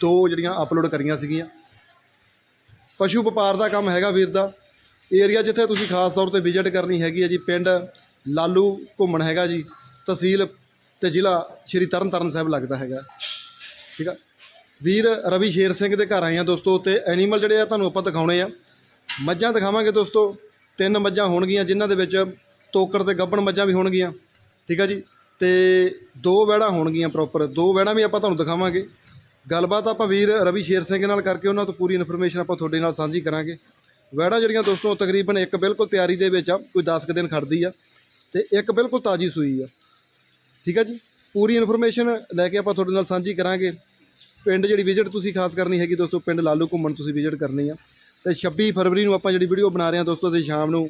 ਦੋ ਜਿਹੜੀਆਂ ਅਪਲੋਡ ਕਰੀਆਂ ਸੀਗੀਆਂ। ਪਸ਼ੂ ਵਪਾਰ ਦਾ ਕੰਮ ਹੈਗਾ ਵੀਰ ਦਾ। ਏਰੀਆ ਜਿੱਥੇ ਤੁਸੀਂ ਖਾਸ ਤੌਰ ਤੇ ਵਿਜ਼ਿਟ ਕਰਨੀ ਹੈਗੀ ਹੈ ਜੀ, ਪਿੰਡ ਲਾਲੂ ਘੁੰਮਣ ਹੈਗਾ ਜੀ, ਤਹਿਸੀਲ ਤੇ ਜ਼ਿਲ੍ਹਾ ਸ਼੍ਰੀ ਤਰਨਤਾਰਨ ਸਾਹਿਬ ਲੱਗਦਾ ਹੈਗਾ। ਠੀਕ ਆ? ਵੀਰ ਰਵੀ ਸ਼ੇਰ ਸਿੰਘ ਦੇ ਘਰ ਆਏ ਆ ਦੋਸਤੋ, ਤੇ ਐਨੀਮਲ ਜਿਹੜੇ ਆ ਤੁਹਾਨੂੰ ਆਪਾਂ ਦਿਖਾਉਣੇ ਆ। ਮੱਝਾਂ ਦਿਖਾਵਾਂਗੇ ਦੋਸਤੋ, ਤਿੰਨ ਮੱਝਾਂ ਹੋਣਗੀਆਂ, ਜਿਨ੍ਹਾਂ ਦੇ ਵਿੱਚ ਤੋਕੜ ਤੇ ਗੱਬਣ ਮੱਝਾਂ ਵੀ ਹੋਣਗੀਆਂ। ਠੀਕ ਆ ਜੀ? ਤੇ ਦੋ ਵਹਿੜਾਂ ਹੋਣਗੀਆਂ ਪ੍ਰੋਪਰ ਦੋ ਵਹਿੜਾਂ ਵੀ ਆਪਾਂ ਤੁਹਾਨੂੰ ਦਿਖਾਵਾਂਗੇ। ਗੱਲਬਾਤ ਆਪਾਂ ਵੀਰ ਰਵੀ ਸ਼ੇਰ ਸਿੰਘ ਨਾਲ ਕਰਕੇ ਉਹਨਾਂ ਤੋਂ ਪੂਰੀ ਇਨਫੋਰਮੇਸ਼ਨ ਆਪਾਂ ਤੁਹਾਡੇ ਨਾਲ ਸਾਂਝੀ ਕਰਾਂਗੇ। ਵਹਿੜਾਂ ਜਿਹੜੀਆਂ ਦੋਸਤੋ ਤਕਰੀਬਨ ਇੱਕ ਬਿਲਕੁਲ ਤਿਆਰੀ ਦੇ ਵਿੱਚ ਆ, ਕੋਈ 10 ਕੁ ਦਿਨ ਖੜਦੀ ਆ ਤੇ ਇੱਕ ਬਿਲਕੁਲ ਤਾਜ਼ੀ ਸੂਈ ਆ। ਠੀਕ ਆ ਜੀ? ਪੂਰੀ ਇਨਫੋਰਮੇਸ਼ਨ ਲੈ ਕੇ ਆਪਾਂ ਤੁਹਾਡੇ ਨਾਲ ਸਾਂਝੀ ਕਰਾਂਗੇ। ਪਿੰਡ ਜਿਹੜੀ ਵਿਜ਼ਿਟ ਤੁਸੀਂ ਖਾਸ ਕਰਨੀ ਹੈਗੀ ਦੋਸਤੋ, ਪਿੰਡ ਲਾਲੂ ਘੁੰਮਣ ਤੁਸੀਂ ਵਿਜ਼ਿਟ ਕਰਨੀ ਆ। ਤੇ 26 ਫਰਵਰੀ ਨੂੰ ਆਪਾਂ ਜਿਹੜੀ ਵੀਡੀਓ ਬਣਾ ਰਹੇ ਹਾਂ ਦੋਸਤੋ, ਤੇ ਸ਼ਾਮ ਨੂੰ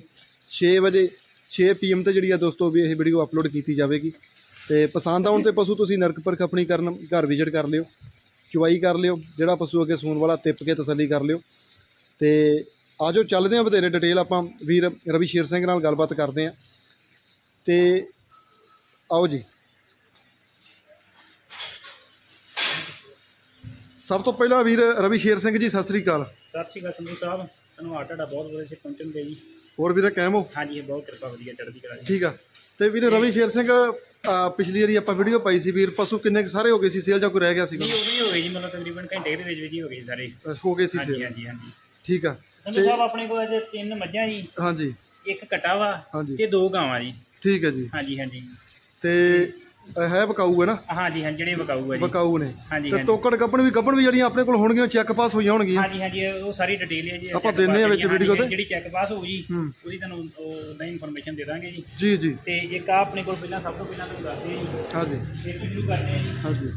6 ਵਜੇ 6 ਪੀਐਮ ਤੇ ਜਿਹੜੀ ਆ ਦੋਸਤੋ ਵੀ ਇਹ ਵੀਡੀਓ ਅਪਲੋਡ ਕੀਤੀ ਜਾਵੇਗੀ। ਤੇ ਪਸੰਦ ਆਉਣ ਤੇ ਪਸ਼ੂ ਤੁਸੀਂ ਨਰਕ ਪਰਖ ਆਪਣੀ ਕਰਨ, ਘਰ ਵਿਜ਼ਿਟ ਕਰ ਲਿਓ। ਚੁਵਾਈ ਕਰ ਲਿਓ ਜਿਹੜਾ ਪਸ਼ੂ ਅੱਗੇ ਸੂਣ ਵਾਲਾ ਤਿੱਪ ਕੇ ਤਸੱਲੀ ਕਰ ਲਿਓ। ਤੇ ਆਜੋ ਚੱਲਦੇ ਹਾਂ ਵਧੇਰੇ ਡਿਟੇਲ ਆਪਾਂ ਵੀਰ ਰਵੀ ਸ਼ੇਰ ਸਿੰਘ ਨਾਲ ਗੱਲਬਾਤ ਕਰਦੇ ਹਾਂ। ਤੇ ਆਓ ਜੀ। ਸਭ ਤੋਂ ਪਹਿਲਾਂ ਵੀਰ ਰਵੀ ਸ਼ੇਰ ਸਿੰਘ ਜੀ ਸਤਿ ਸ੍ਰੀ ਅਕਾਲ। ਸਤਿ ਸ਼੍ਰੀ ਅਕਾਲ ਸੰਧੂ ਸਾਹਿਬ ਧੰਨਵਾਦ ਤੁਹਾਡਾ ਬਹੁਤ ਬਹੁਤ ਇੱਥੇ ਪਹੁੰਚਣ ਦੇ ਜੀ। ਹੋਰ ਵੀਰੇ ਕਾਇਮ ਹੋ? ਹਾਂਜੀ ਬਹੁਤ ਕਿਰਪਾ ਵਧੀਆ ਚੜ੍ਹਦੀ ਕਲਾ ਜੀ। ਠੀਕ ਆ। ਤੇ ਵੀਰੇ ਰਵੀ ਸ਼ੇਰ ਸਿੰਘ ਅਹ ਪਿਛਲੀ ਵਾਰੀ ਆਪਾਂ ਵੀਡੀਓ ਪਾਈ ਸੀ ਵੀਰ ਪਸ਼ੂ ਕਿੰਨੇ ਕੁ ਸਾਰੇ ਹੋ ਗਏ ਸੀ? ਸੇਲ ਜਾਂ ਕੋਈ ਰਹਿ ਗਿਆ ਸੀਗਾ? ਜੀ ਉਹ ਵੀ ਹੋ ਗਏ ਜੀ ਮਤਲਬ ਤਕਰੀਬਨ ਘੰਟੇ ਦੇ ਵਿੱਚ ਵਿੱਚ ਹੀ ਹੋ ਗਏ ਜੀ ਸਾਰੇ। ਅਹ ਹੋ ਗਏ ਸੀ ਹਾਂਜੀ ਸੇਲ ਹਾਂਜੀ ਹਾਂਜੀ। ਠੀਕ ਆ। ਸੰਧੂ ਸਾਹਿਬ ਆਪਣੇ ਕੋਲ ਅਜੇ ਤਿੰਨ ਮੱਝਾਂ ਜੀ। ਹਾਂਜੀ। ਇੱਕ ਕਟਾ ਵਾ ਹਾਂਜੀ। ਤੇ ਦੋ ਗਾਵਾਂ ਜੀ। ਠੀਕ ਹੈ ਜੀ। ਹਾਂਜੀ ਹਾਂਜੀ। ਤੇ ਇਹ ਹੈ ਬਕਾਊ ਹੈ ਨਾ? ਹਾਂਜੀ ਹਾਂਜੀ ਜਿਹੜੇ ਵਿਕਾਊ ਆ ਜੀ। ਬਕਾਊ ਨੇ। ਹਾਂਜੀ ਤੇ ਹਾਂਜੀ। ਤੋਕੜ ਗੱਬਣ ਵੀ ਗੱਬਣ ਵੀ ਜਿਹੜੀਆਂ ਆਪਣੇ ਕੋਲ ਹੋਣਗੀਆਂ ਚੈੱਕ ਪਾਸ ਹੋਈਆਂ ਹੋਣਗੀਆਂ। ਹਾਂਜੀ ਹਾਂਜੀ ਉਹ ਸਾਰੀ ਡਿਟੇਲ ਹੈ ਜੀ। ਆਪਾਂ check ਦਿੰਦੇ ਆ pass ਵਿੱਚ ਜਿਹੜੀ- video ਤੇ। ਜਿਹੜੀ ਚੈੱਕ ਪਾਸ ਹੋਊ ਜੀ ਹੂੰ। ਉਹਦੀ ਤੁਹਾਨੂੰ ਉਹਦਾ ਇਨਫੋਰਮੇਸ਼ਨ ਦੇ ਦਾਂਗੇ ਜੀ। ਜੀ ਜੀ। ਤੇ ਇੱਕ ਆ ਆਪਣੇ ਕੋਲ ਪਹਿਲਾਂ ਸਭ ਤੋਂ ਪਹਿਲਾਂ ਤੁਹਾਨੂੰ ਦੱਸਦੇ ਜੀ। ਹਾਂਜੀ। ਫਿਰ ਵੀ ਸ਼ੁਰੂ ਕਰਦੇ ਆ ਜੀ। ਹਾਂਜੀ।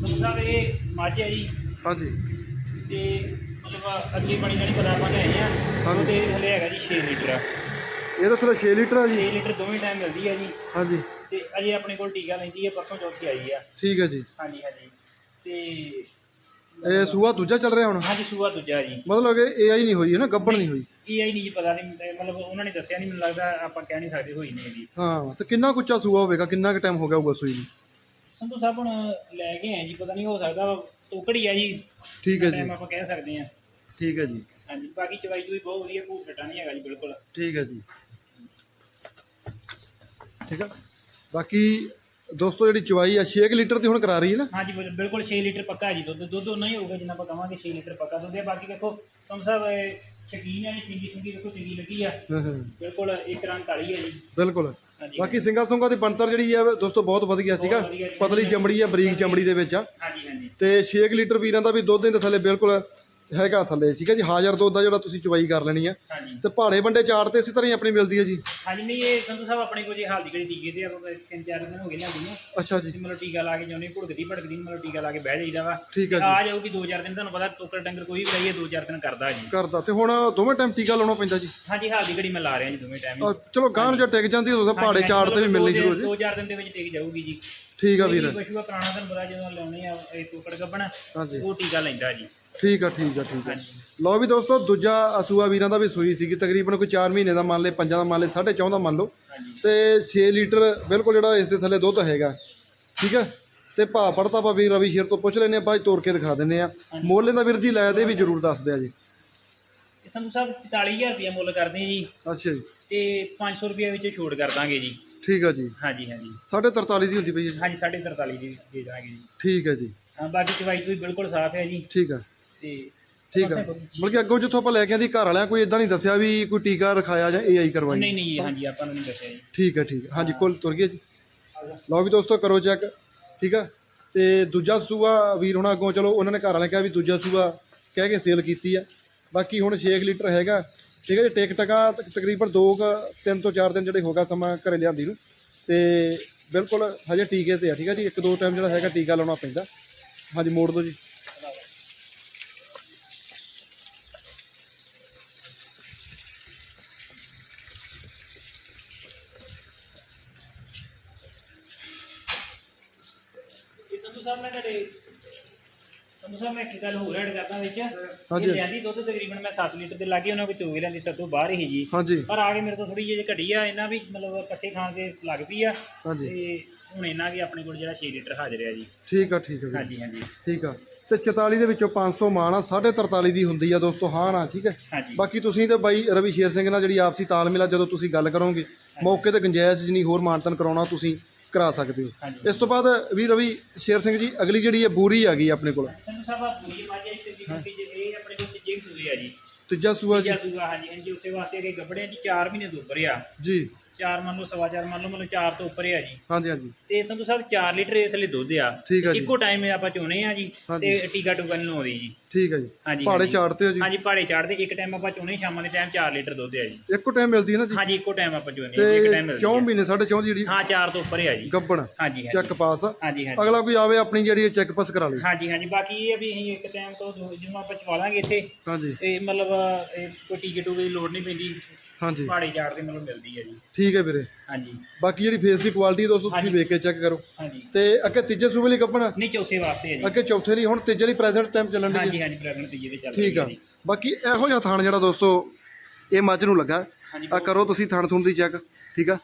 ਸੰਧੂ ਸਾਹਿਬ ਇਹ ਮੱਝ ਹੈ ਜੀ। ਹਾਂਜੀ। ਤੇ ਮਤਲਬ ਅਗਲੀ ਬਣੀ ਜਿਹੜੀ ਪਤਾ ਆਪਾਂ ਲੈ ਆਏ ਆ ਹਾਂਜੀ। ਉਹਦੇ ਥੱਲੇ ਹੈਗਾ ਜੀ 6 ਲੀਟਰ। ਇਹਦਾ ਥੱਲੇ 6 ਲੀਟਰ ਆ 6 ਜੀ ਲੀਟਰ ਦੋਵੇਂ ਟਾਈਮ ਮਿਲਦੀ ਹੈ ਜੀ। ਹਾਂਜੀ। ਤੇ ਅਜੇ ਆਪਣੇ ਕੋਲ ਟੀਕਾ ਲੈਂਦੀ ਹੈ ਪਰਸੋਂ ਚੌਥੀ ਆਈ ਆ। ਠੀਕ ਹੈ ਜੀ। ਹਾਂਜੀ ਹਾਂਜੀ। ਤੇ ਇਹ ਸੂਆ ਦੂਜਾ ਚੱਲ ਰਿਹਾ ਹੁਣ? ਹਾਂਜੀ ਸੂਆ ਦੂਜਾ ਜੀ। ਮਤਲਬ ਕਿ ਏਆਈ ਨਹੀਂ ਹੋਈ ਹੈ ਨਾ? ਗੱਬਣ ਨਹੀਂ ਹੋਈ। ਇਹ ਆਈ ਨਹੀਂ ਜੀ ਪਤਾ ਨਹੀਂ ਮਤਲਬ ਉਹਨਾਂ ਨੇ ਦੱਸਿਆ ਨਹੀਂ ਮੈਨੂੰ ਲੱਗਦਾ ਆਪਾਂ ਕਹਿ ਨਹੀਂ ਸਕਦੇ ਹੋਈ ਨਹੀਂ ਜੀ ਹਾਂ ਤੇ ਕਿੰਨਾ ਕੁੱਚਾ ਸੂਆ ਹੋਵੇਗਾ? ਕਿੰਨਾ ਕੁ ਟਾਈਮ ਹੋ ਗਿਆ ਹੋਊਗਾ ਸੂਈ ਨੂੰ? ਸੰਧੂ ਸਾਹਿਬ ਹੁਣ ਲੈ ਕੇ ਆਏ ਜੀ ਪਤਾ ਨਹੀਂ ਹੋ ਸਕਦਾ ਟੋਕੜੀ ਆ ਜੀ। ਠੀਕ ਹੈ ਜੀ। ਆਪਾਂ ਕਹਿ ਸਕਦੇ ਹਾਂ। ਠੀਕ ਹੈ ਜੀ। ਹਾਂਜੀ ਬਾਕੀ ਚਵਾਈ ਚੂਈ ਬਹੁਤ ਵਧੀਆ ਭੂਤ ਟਟਾ ਨਹੀਂ ਹੈਗਾ ਜੀ ਬਿਲਕੁਲ। ਠੀਕ ਹੈ ਜੀ। ਠੀਕ ਹੈ ਬਾਕੀ ਦੋਸਤੋ ਜਿਹੜੀ ਚਵਾਈ ਆ 6 ਲੀਟਰ ਦੀ ਹੁਣ ਕਰਾ ਰਹੀ ਹੈ ਨਾ? ਹਾਂਜੀ ਬਿਲ- ਬਿਲਕੁਲ 6 ਲੀਟਰ ਪੱਕਾ ਜੀ। ਦੁੱਧ ਦੁੱਧ ਉਨਾ ਹੀ ਹੋਊਗਾ ਜਿੰਨਾ ਆਪਾਂ ਕਵਾਂਗੇ 6 ਲੀਟਰ ਪੱਕਾ ਦੁੱਧ ਹੈ। ਬਾਕੀ ਦੇਖੋ ਸੰਧੂ ਸਾਹਿਬ ਸ਼ਕੀਨ ਹੈ ਸਿੰਗੀ ਸਿੰਗੀ ਦੇਖੋ ਚੰਗੀ ਲੱਗੀ ਆ। ਹਾਂ ਹਾਂ। ਬਿਲਕੁਲ ਇੱਕ ਰੰਗ ਕਾਲੀ ਹੈ ਜੀ। ਬਿਲਕੁਲ। ਹਾਂਜੀ ਬਾਕੀ ਸਿੰਗਾ ਸੁੰਗਾ ਦੀ ਬਣਤਰ ਜਿਹੜੀ ਆ ਦੋਸਤੋ ਬਹੁਤ ਵਧੀਆ ਠੀਕ ਆ? ਬਹੁਤ ਵਧੀਆ ਜੀ। ਪਤਲੀ ਚਮੜੀ ਆ ਬਰੀਕ ਚਮੜੀ ਦੇ ਵਿੱਚ ਆ। ਹਾਂਜੀ ਹਾਂਜੀ। ਤੇ 6 ਲੀਟਰ ਵੀਰਾਂ ਦਾ ਵੀ ਦੁੱਧ ਦੇ ਥੱਲੇ ਬਿਲਕੁਲ ਹੈਗਾ ਥੱਲੇ ਠੀਕ ਹੈ ਜੀ? ਹਾਜ਼ਰ ਦੁੱਧ ਦਾ ਜਿਹੜਾ ਤੁਸੀਂ ਚਵਾਈ ਕਰ ਲੈਣੀ ਆ। ਹਾਂਜੀ। ਤੇ ਪਹਾੜੇ ਬੰਡੇ ਚਾਟ ਤੇ ਇਸੇ ਤਰ੍ਹਾਂ ਹੀ ਆਪਣੀ ਮਿਲਦੀ ਹੈ ਜੀ? ਹਾਂਜੀ ਨਹੀਂ ਇਹ ਸੰਧੂ ਸਾਹਿਬ ਆਪਣੇ ਕੋਲ ਜੇ ਹਾਲਦੀ ਘੜੀ ਟੀਕੇ ਤੇ ਆਪਾਂ ਤਿੰਨ ਚਾਰ ਦਿਨ ਹੋ ਗਏ ਨਾ ਨੂੰ। ਅੱਛਾ ਜੀ। ਮਤਲਬ ਟੀਕਾ ਲਾ ਕੇ ਜਾਂਦੇ ਭੁੜਕਦੀ ਭੜਕਦੀ ਮਤਲਬ ਟੀਕਾ ਲਾ ਕੇ ਬਹਿ ਜਾਈਦਾ ਵਾ। ਠੀਕ ਹੈ ਜੀ। ਆ ਜਾਊਗੀ ਦੋ ਚਾਰ ਦਿਨ ਤੁਹਾਨੂੰ ਪਤਾ ਟੋਕਰ ਡੰਗਰ ਕੋਈ ਵੀ ਲਈਏ ਦੋ ਚਾਰ ਦਿਨ ਕਰਦਾ ਜੀ। ਕਰਦਾ। ਤੇ ਹੁਣ ਦੋਵੇਂ ਟਾਈਮ ਟੀਕਾ ਲਾਉਣਾ ਪੈਂਦਾ ਜੀ? ਹਾਂਜੀ ਹਾਲਦੀ ਘੜੀ ਮੈਂ ਲਾ ਰਿਹਾ ਜੀ ਦੋਵੇਂ ਟਾਈਮ ਅਹ ਚਲੋ ਗਾਂ ਨੂੰ ਜੇ ਟਿਕ ਜਾਂਦੀ ਉਦੋਂ ਤਾਂ ਵੀ ਮਿਲਣੀ ਸ਼ੁਰੂ ਹੋ ਜੀ। ਦੋ ਚਾਰ ਦਿਨ ਦੇ ਵਿੱਚ ਟਿਕ ਜਾਊਗੀ ਜੀ। ਠੀਕ ਆ ਕੋਈ ਵੀਰ। ਵੀ ਪਸ਼ੂ ਆ ਪੁਰਾਣਾ ਤੁਹਾਨੂੰ ਪਤਾ ਜਦੋਂ ਲਾਉਣੇ ਆ ਇਹ ਟੋਕੜ ਗੱਬਣ ਹਾਂਜੀ। ਉਹ ਟੀਕਾ ਲੈਂਦਾ ਜੀ। ਠੀਕ ਆ ਠੀਕ ਆ ਠੀਕ ਆ। ਲਓ ਵੀ ਦੋਸਤੋ ਦੂਜਾ ਅਸੂਆ ਵੀਰਾਂ ਦਾ ਵੀ ਸੂਈ ਸੀਗੀ। ਤਕਰੀਬਨ ਕੋਈ 4 ਮਹੀਨੇ ਦਾ ਮੰਨ ਲਏ ਪੰਜਾਂ ਦਾ ਮੰਨ ਲਏ 4.5 ਦਾ ਮੰਨ ਲਓ। ਤੇ 6 ਲੀਟਰ ਬਿਲਕੁਲ ਜਿਹੜਾ ਇਸ ਦੇ ਥੱਲੇ ਦੁੱਧ ਹੈਗਾ। ਠੀਕ ਹੈ ਤੇ ਭਾ ਪੜਤਾ ਆਪਾਂ ਵੀਰ ਰਵੀ ਸ਼ੇਰ ਤੋਂ ਪੁੱਛ ਲੈਨੇ ਆ ਬਾਅਦ ਤੋੜ ਕੇ ਦਿਖਾ ਦਿੰਨੇ ਆ। ਮੁੱਲ ਦਾ ਵੀਰ ਜੀ ਲੈ ਦੇ ਵੀ ਜ਼ਰੂਰ ਦੱਸ ਦਿਆ ਜੀ। ਇਹ ਸੰਧੂ ਸਾਹਿਬ 44000 ਰੁਪਏ ਮੁੱਲ ਕਰਦੇ ਆ ਜੀ। ਅੱਛਾ ਜੀ। ਤੇ 500 ਰੁਪਏ ਵਿੱਚ ਛੋਟ ਕਰ ਦਾਂਗੇ ਜੀ। ਠੀਕ ਆ ਜੀ। ਹਾਂਜੀ ਹਾਂਜੀ। ਸਾਢੇ 43 ਦੀ ਹੁੰਦੀ ਪਈ ਹੈ ਜੀ। ਹਾਂਜੀ 43 ਦੀ ਦੇ ਦਾਂਗੇ ਜੀ। ਠੀਕ ਹੈ ਜੀ। ਹਾਂ ਬਾਕੀ ਚਵਾਈ ਚੂਈ ਬਿਲਕੁਲ ਸਾਫ਼ ਹੈ ਜੀ। ਠੀਕ ਆ। ਤੇ ਠੀਕ ਆ। ਬਲਕਿ ਅੱਗੋਂ ਜਿੱਥੋਂ ਆਪਾਂ ਲੈ ਕੇ ਆਂਦੀ ਘਰ ਵਾਲਿਆਂ ਕੋਈ ਇਦਾਂ ਨਹੀਂ ਦੱਸਿਆ ਵੀ ਕੋਈ ਟੀਕਾ ਰਖਾਇਆ ਜਾਂ ਏਆਈ ਕਰਵਾਈ। ਨਹੀਂ ਨਹੀਂ ਹਾਂਜੀ ਆਪਾਂ ਨੂੰ ਨਹੀਂ ਦੱਸਿਆ ਜੀ। ਠੀਕ ਹੈ ਠੀਕ ਹੈ ਹਾਂਜੀ ਕੁੱਲ ਤੁਰ ਗਿਆ ਜੀ। ਲਓ ਵੀ ਦੋਸਤੋ ਕਰੋ ਚੈੱਕ। ਠੀਕ ਆ? ਤੇ ਦੂਜਾ ਸੂਆ ਵੀਰ ਹੁਣ ਅੱਗੋਂ ਚਲੋ ਉਹਨਾਂ ਨੇ ਘਰ ਵਾਲਿਆਂ ਕਿਹਾ ਵੀ ਦੂਜਾ ਸੂਆ ਕਹਿ ਕੇ ਸੇਲ ਕੀਤੀ ਆ। ਬਾਕੀ ਹੁਣ 6 ਲੀਟਰ ਹੈਗਾ। ਠੀਕ ਹੈ ਜੀ ਟਿਕ ਟਕਾ ਤਕ- ਤਕਰੀਬਨ 2 ਤਿੰਨ ਤੋਂ 4 ਦਿਨ ਜਿਹੜੇ ਹੋਗਾ ਸਮਾਂ ਘਰੇ ਲਿਆਂਦੀ ਨੂੰ। ਤੇ ਬਿਲਕੁਲ ਹਜੇ ਟੀਕੇ ਤੇ ਆ ਠੀਕ ਹੈ ਜੀ? ਇੱਕ ਦੋ ਟਾਈਮ ਜਿਹੜਾ ਹੈਗਾ ਟੀਕਾ ਲਾਉਣਾ ਪੈਂਦਾ। ਹਾਂਜੀ ਮੋੜ ਦਿਓ ਜੀ। ਤੇ ਤੁਹਾਨੂੰ ਸਾਹਿਬ ਮੈਂ ਇੱਕ ਗੱਲ ਹੋਰ ਐਡ ਕਰਦਾ ਵਿੱਚ। ਹਾਂਜੀ। ਇਹ ਲਿਆਂਦੀ ਦੁੱਧ ਤਕਰੀਬਨ ਮੈਂ 7 ਲੀਟਰ ਦੇ ਲਾਗੇ ਉਹਨਾਂ ਕੋਈ ਚੋਗੇ ਲੈਂਦੀ ਸੱਤੋਂ ਬਾਹਰ ਹੀ ਜੀ। ਹਾਂਜੀ। ਪਰ ਆ ਕੇ ਮੇਰੇ ਤੋਂ ਥੋੜੀ ਜਿਹੀ ਘਟੀ ਆ ਇਹਨਾਂ ਵੀ ਮਤਲਬ ਪੱਠੇ ਖਾਣ ਦੇ ਲੱਗ ਪਈ ਆ। ਹਾਂਜੀ। ਤੇ ਹੁਣ ਇਹਨਾਂ ਵੀ ਆਪਣੇ ਕੋਲ ਜਿਹੜਾ 6 ਲੀਟਰ ਹਾਜ਼ਰ ਆ ਜੀ। ਠੀਕ ਆ ਠੀਕ ਆ ਵੀਰ ਹਾਂਜੀ ਹਾਂਜੀ। ਠੀਕ ਆ। ਤੇ 44 ਦੇ ਵਿੱਚੋਂ 500 ਮਾਣ ਆ 43 ਦੀ ਹੁੰਦੀ ਆ ਦੋਸਤੋ ਹਾਂ ਨਾ ਠੀਕ ਹੈ ਹਾਂਜੀ। ਬਾਕੀ ਤੁਸੀਂ ਤੇ ਬਾਈ ਰਵੀ ਸ਼ੇਰ ਸਿੰਘ ਨਾਲ ਜਿਹੜੀ ਆਪਸੀ ਤਾਲਮੇਲ ਆ ਜਦੋਂ ਤੁਸੀਂ ਗੱਲ ਕਰੋਗੇ ਮੌਕੇ ਤੇ ਗੁੰਜਾਇਸ਼ ਜਿੰਨੀ ਹੋਰ ਮਾਨਤਨ ਕਰਾਉਣਾ ਤੁਸੀਂ ਕਰਾ ਸਕਦੇ ਹੋ। ਇਸ ਤੋਂ ਬਾਅਦ ਵੀ ਰਵੀ ਸ਼ੇਰ ਸਿੰਘ ਜੀ ਅਗਲੀ ਜਿਹੜੀ ਹੈ ਬੂਰੀ ਆ ਗਈ ਆਪਣੇ ਕੋਲ। ਸੰਧੂ ਸਾਹਿਬ ਆ ਪੂਰੀ ਮਾਜੇ ਤੇ ਜੀ ਕਿ ਇਹ ਆਪਣੇ ਕੋਲ ਤੀਜੇ ਸੂਏ ਆ ਜੀ। ਤੀਜਾ ਸੂਆ ਜੀ। ਤੀਜਾ ਸੂਆ ਹਾਂਜੀ ਹਾਂਜੀ ਉੱਥੇ ਵਾਸਤੇ ਅਗੇ ਗੱਬੜੇ ਜੀ 4 ਮਹੀਨੇ ਤੋਂ ਉੱਪਰ ਆ। ਜੀ। ਚਾਰ ਮੰਨ ਲਓ ਸਵਾ ਚਾਰ ਮੰਨ ਲਓ ਮਤਲਬ 4 ਤੋਂ ਉੱਪਰ ਆ ਜੀ। ਹਾਂਜੀ ਹਾਂਜੀ। ਤੇ ਸੰਧੂ ਸਾਹਿਬ 4 ਲੀਟਰ ਇਸ ਲਈ ਦੁੱਧ ਆ। ਠੀਕ ਆ ਜੀ। ਇੱਕੋ ਟਾਈਮ ਆਪਾਂ ਚੋਣੇ ਆ ਜੀ ਹਾਂਜੀ। ਤੇ ਟੀਕਾ ਟੂਕਾ ਨਹੀਂ ਲਾਉਂਦੀ ਜੀ। ਠੀਕ ਹੈ ਜੀ। ਹਾਂਜੀ ਪਹਾੜੇ ਹਾਂਜੀ। ਚਾੜਤੇ ਹੋ ਜੀ। ਹਾਂਜੀ ਪਹਾੜੇ ਚੜਦੇ ਇੱਕ ਟਾਈਮ ਆਪਾਂ ਚੋਣੇ ਸ਼ਾਮਾਂ ਦੇ ਟਾਈਮ 4 ਲੀਟਰ ਦੁੱਧ ਆ ਜੀ। ਇੱਕੋ ਟਾਈਮ ਮਿਲਦੀ ਹੈ ਨਾ ਜੀ? ਹਾਂਜੀ ਇੱਕੋ ਟਾਈਮ ਆਪਾਂ ਚੋਣੇ ਆ ਜੀ, ਇੱਕ ਤੇ ਟਾਈਮ ਮਿਲਦੀ 4 ਆ। ਮਹੀਨੇ ਸਾਢੇ 4 ਜਿਹੜੀ ਹਾਂ 4 ਤੋਂ ਉੱਪਰ ਆ ਜੀ। ਗੱਬਣ ਹਾਂਜੀ ਚੈੱਕ ਹਾਂਜੀ। ਪਾਸ ਆ। ਹਾਂਜੀ ਹਾਂਜੀ। ਅਗਲਾ ਕੋਈ ਆਵੇ ਆਪਣੀ ਜਿਹੜੀ ਚੈੱਕ ਪਾਸ ਕਰਾ ਲੇ। ਹਾਂਜੀ ਹਾਂਜੀ। ਬਾਕੀ ਇਹ ਆ ਵੀ ਅਸੀਂ ਇੱਕ ਟਾਈਮ ਤੋਂ ਦੋ- ਆਪਾਂ ਚਵਾ ਲਾਂਗੇ ਇੱਥੇ। ਹਾਂਜੀ। ਤੇ ਮਤਲਬ ਇਹ ਕੋਈ ਟੀਕੇ ਟੂਕੇ ਦੀ ਲੋੜ ਨਹੀਂ ਪੈਂਦੀ। ਹਾਂਜੀ। ਪਹਾੜੇ ਚਾੜਦੇ ਮਤਲਬ ਮਿਲਦੀ ਆ ਜੀ। ਠੀਕ ਹੈ ਵੀਰੇ। ਹਾਂਜੀ। ਬਾਕੀ ਜਿਹੜੀ ਫੇਸ ਦੀ ਕੁਆਲਿਟੀ ਦੋਸਤੋ ਤੁਸੀਂ ਹਾਂਜੀ। ਵੇਖ ਕੇ ਚੈੱਕ ਕਰੋ। ਹਾਂਜੀ। ਤੇ ਅੱਗੇ ਤੀਜੇ ਸੂਬੇ ਲਈ ਗੱਬਣ ਨਹੀਂ ਚੌਥੇ ਵਾਸਤੇ ਆ ਜੀ। ਅੱਗੇ ਚੌਥੇ ਲਈ ਹੁਣ ਤੀਜੇ ਲਈ ਪ੍ਰੈਜ਼ੈਂਟ ਟਾਈਮ ਚੱਲਣ ਦੀ ਹਾਂਜੀ ਹਾਂਜੀ ਪ੍ਰੈਗਨੈਂਟ ਤੀਜੇ ਦੇ ਚੱਲ ਠੀਕ ਰਹੀ ਆ। ਹੈ ਜੀ। ਬਾਕੀ ਇਹੋ ਜਿਹਾ ਥਾਣ ਜਿਹੜਾ ਦੋਸਤੋ ਇਹ ਮੱਝ ਨੂੰ ਲੱਗਾ। ਹਾਂਜੀ ਆ ਕਰੋ ਤੁਸੀਂ ਥਣ ਥੁਣ ਦੀ ਚੈੱਕ ਠੀਕ ਆ?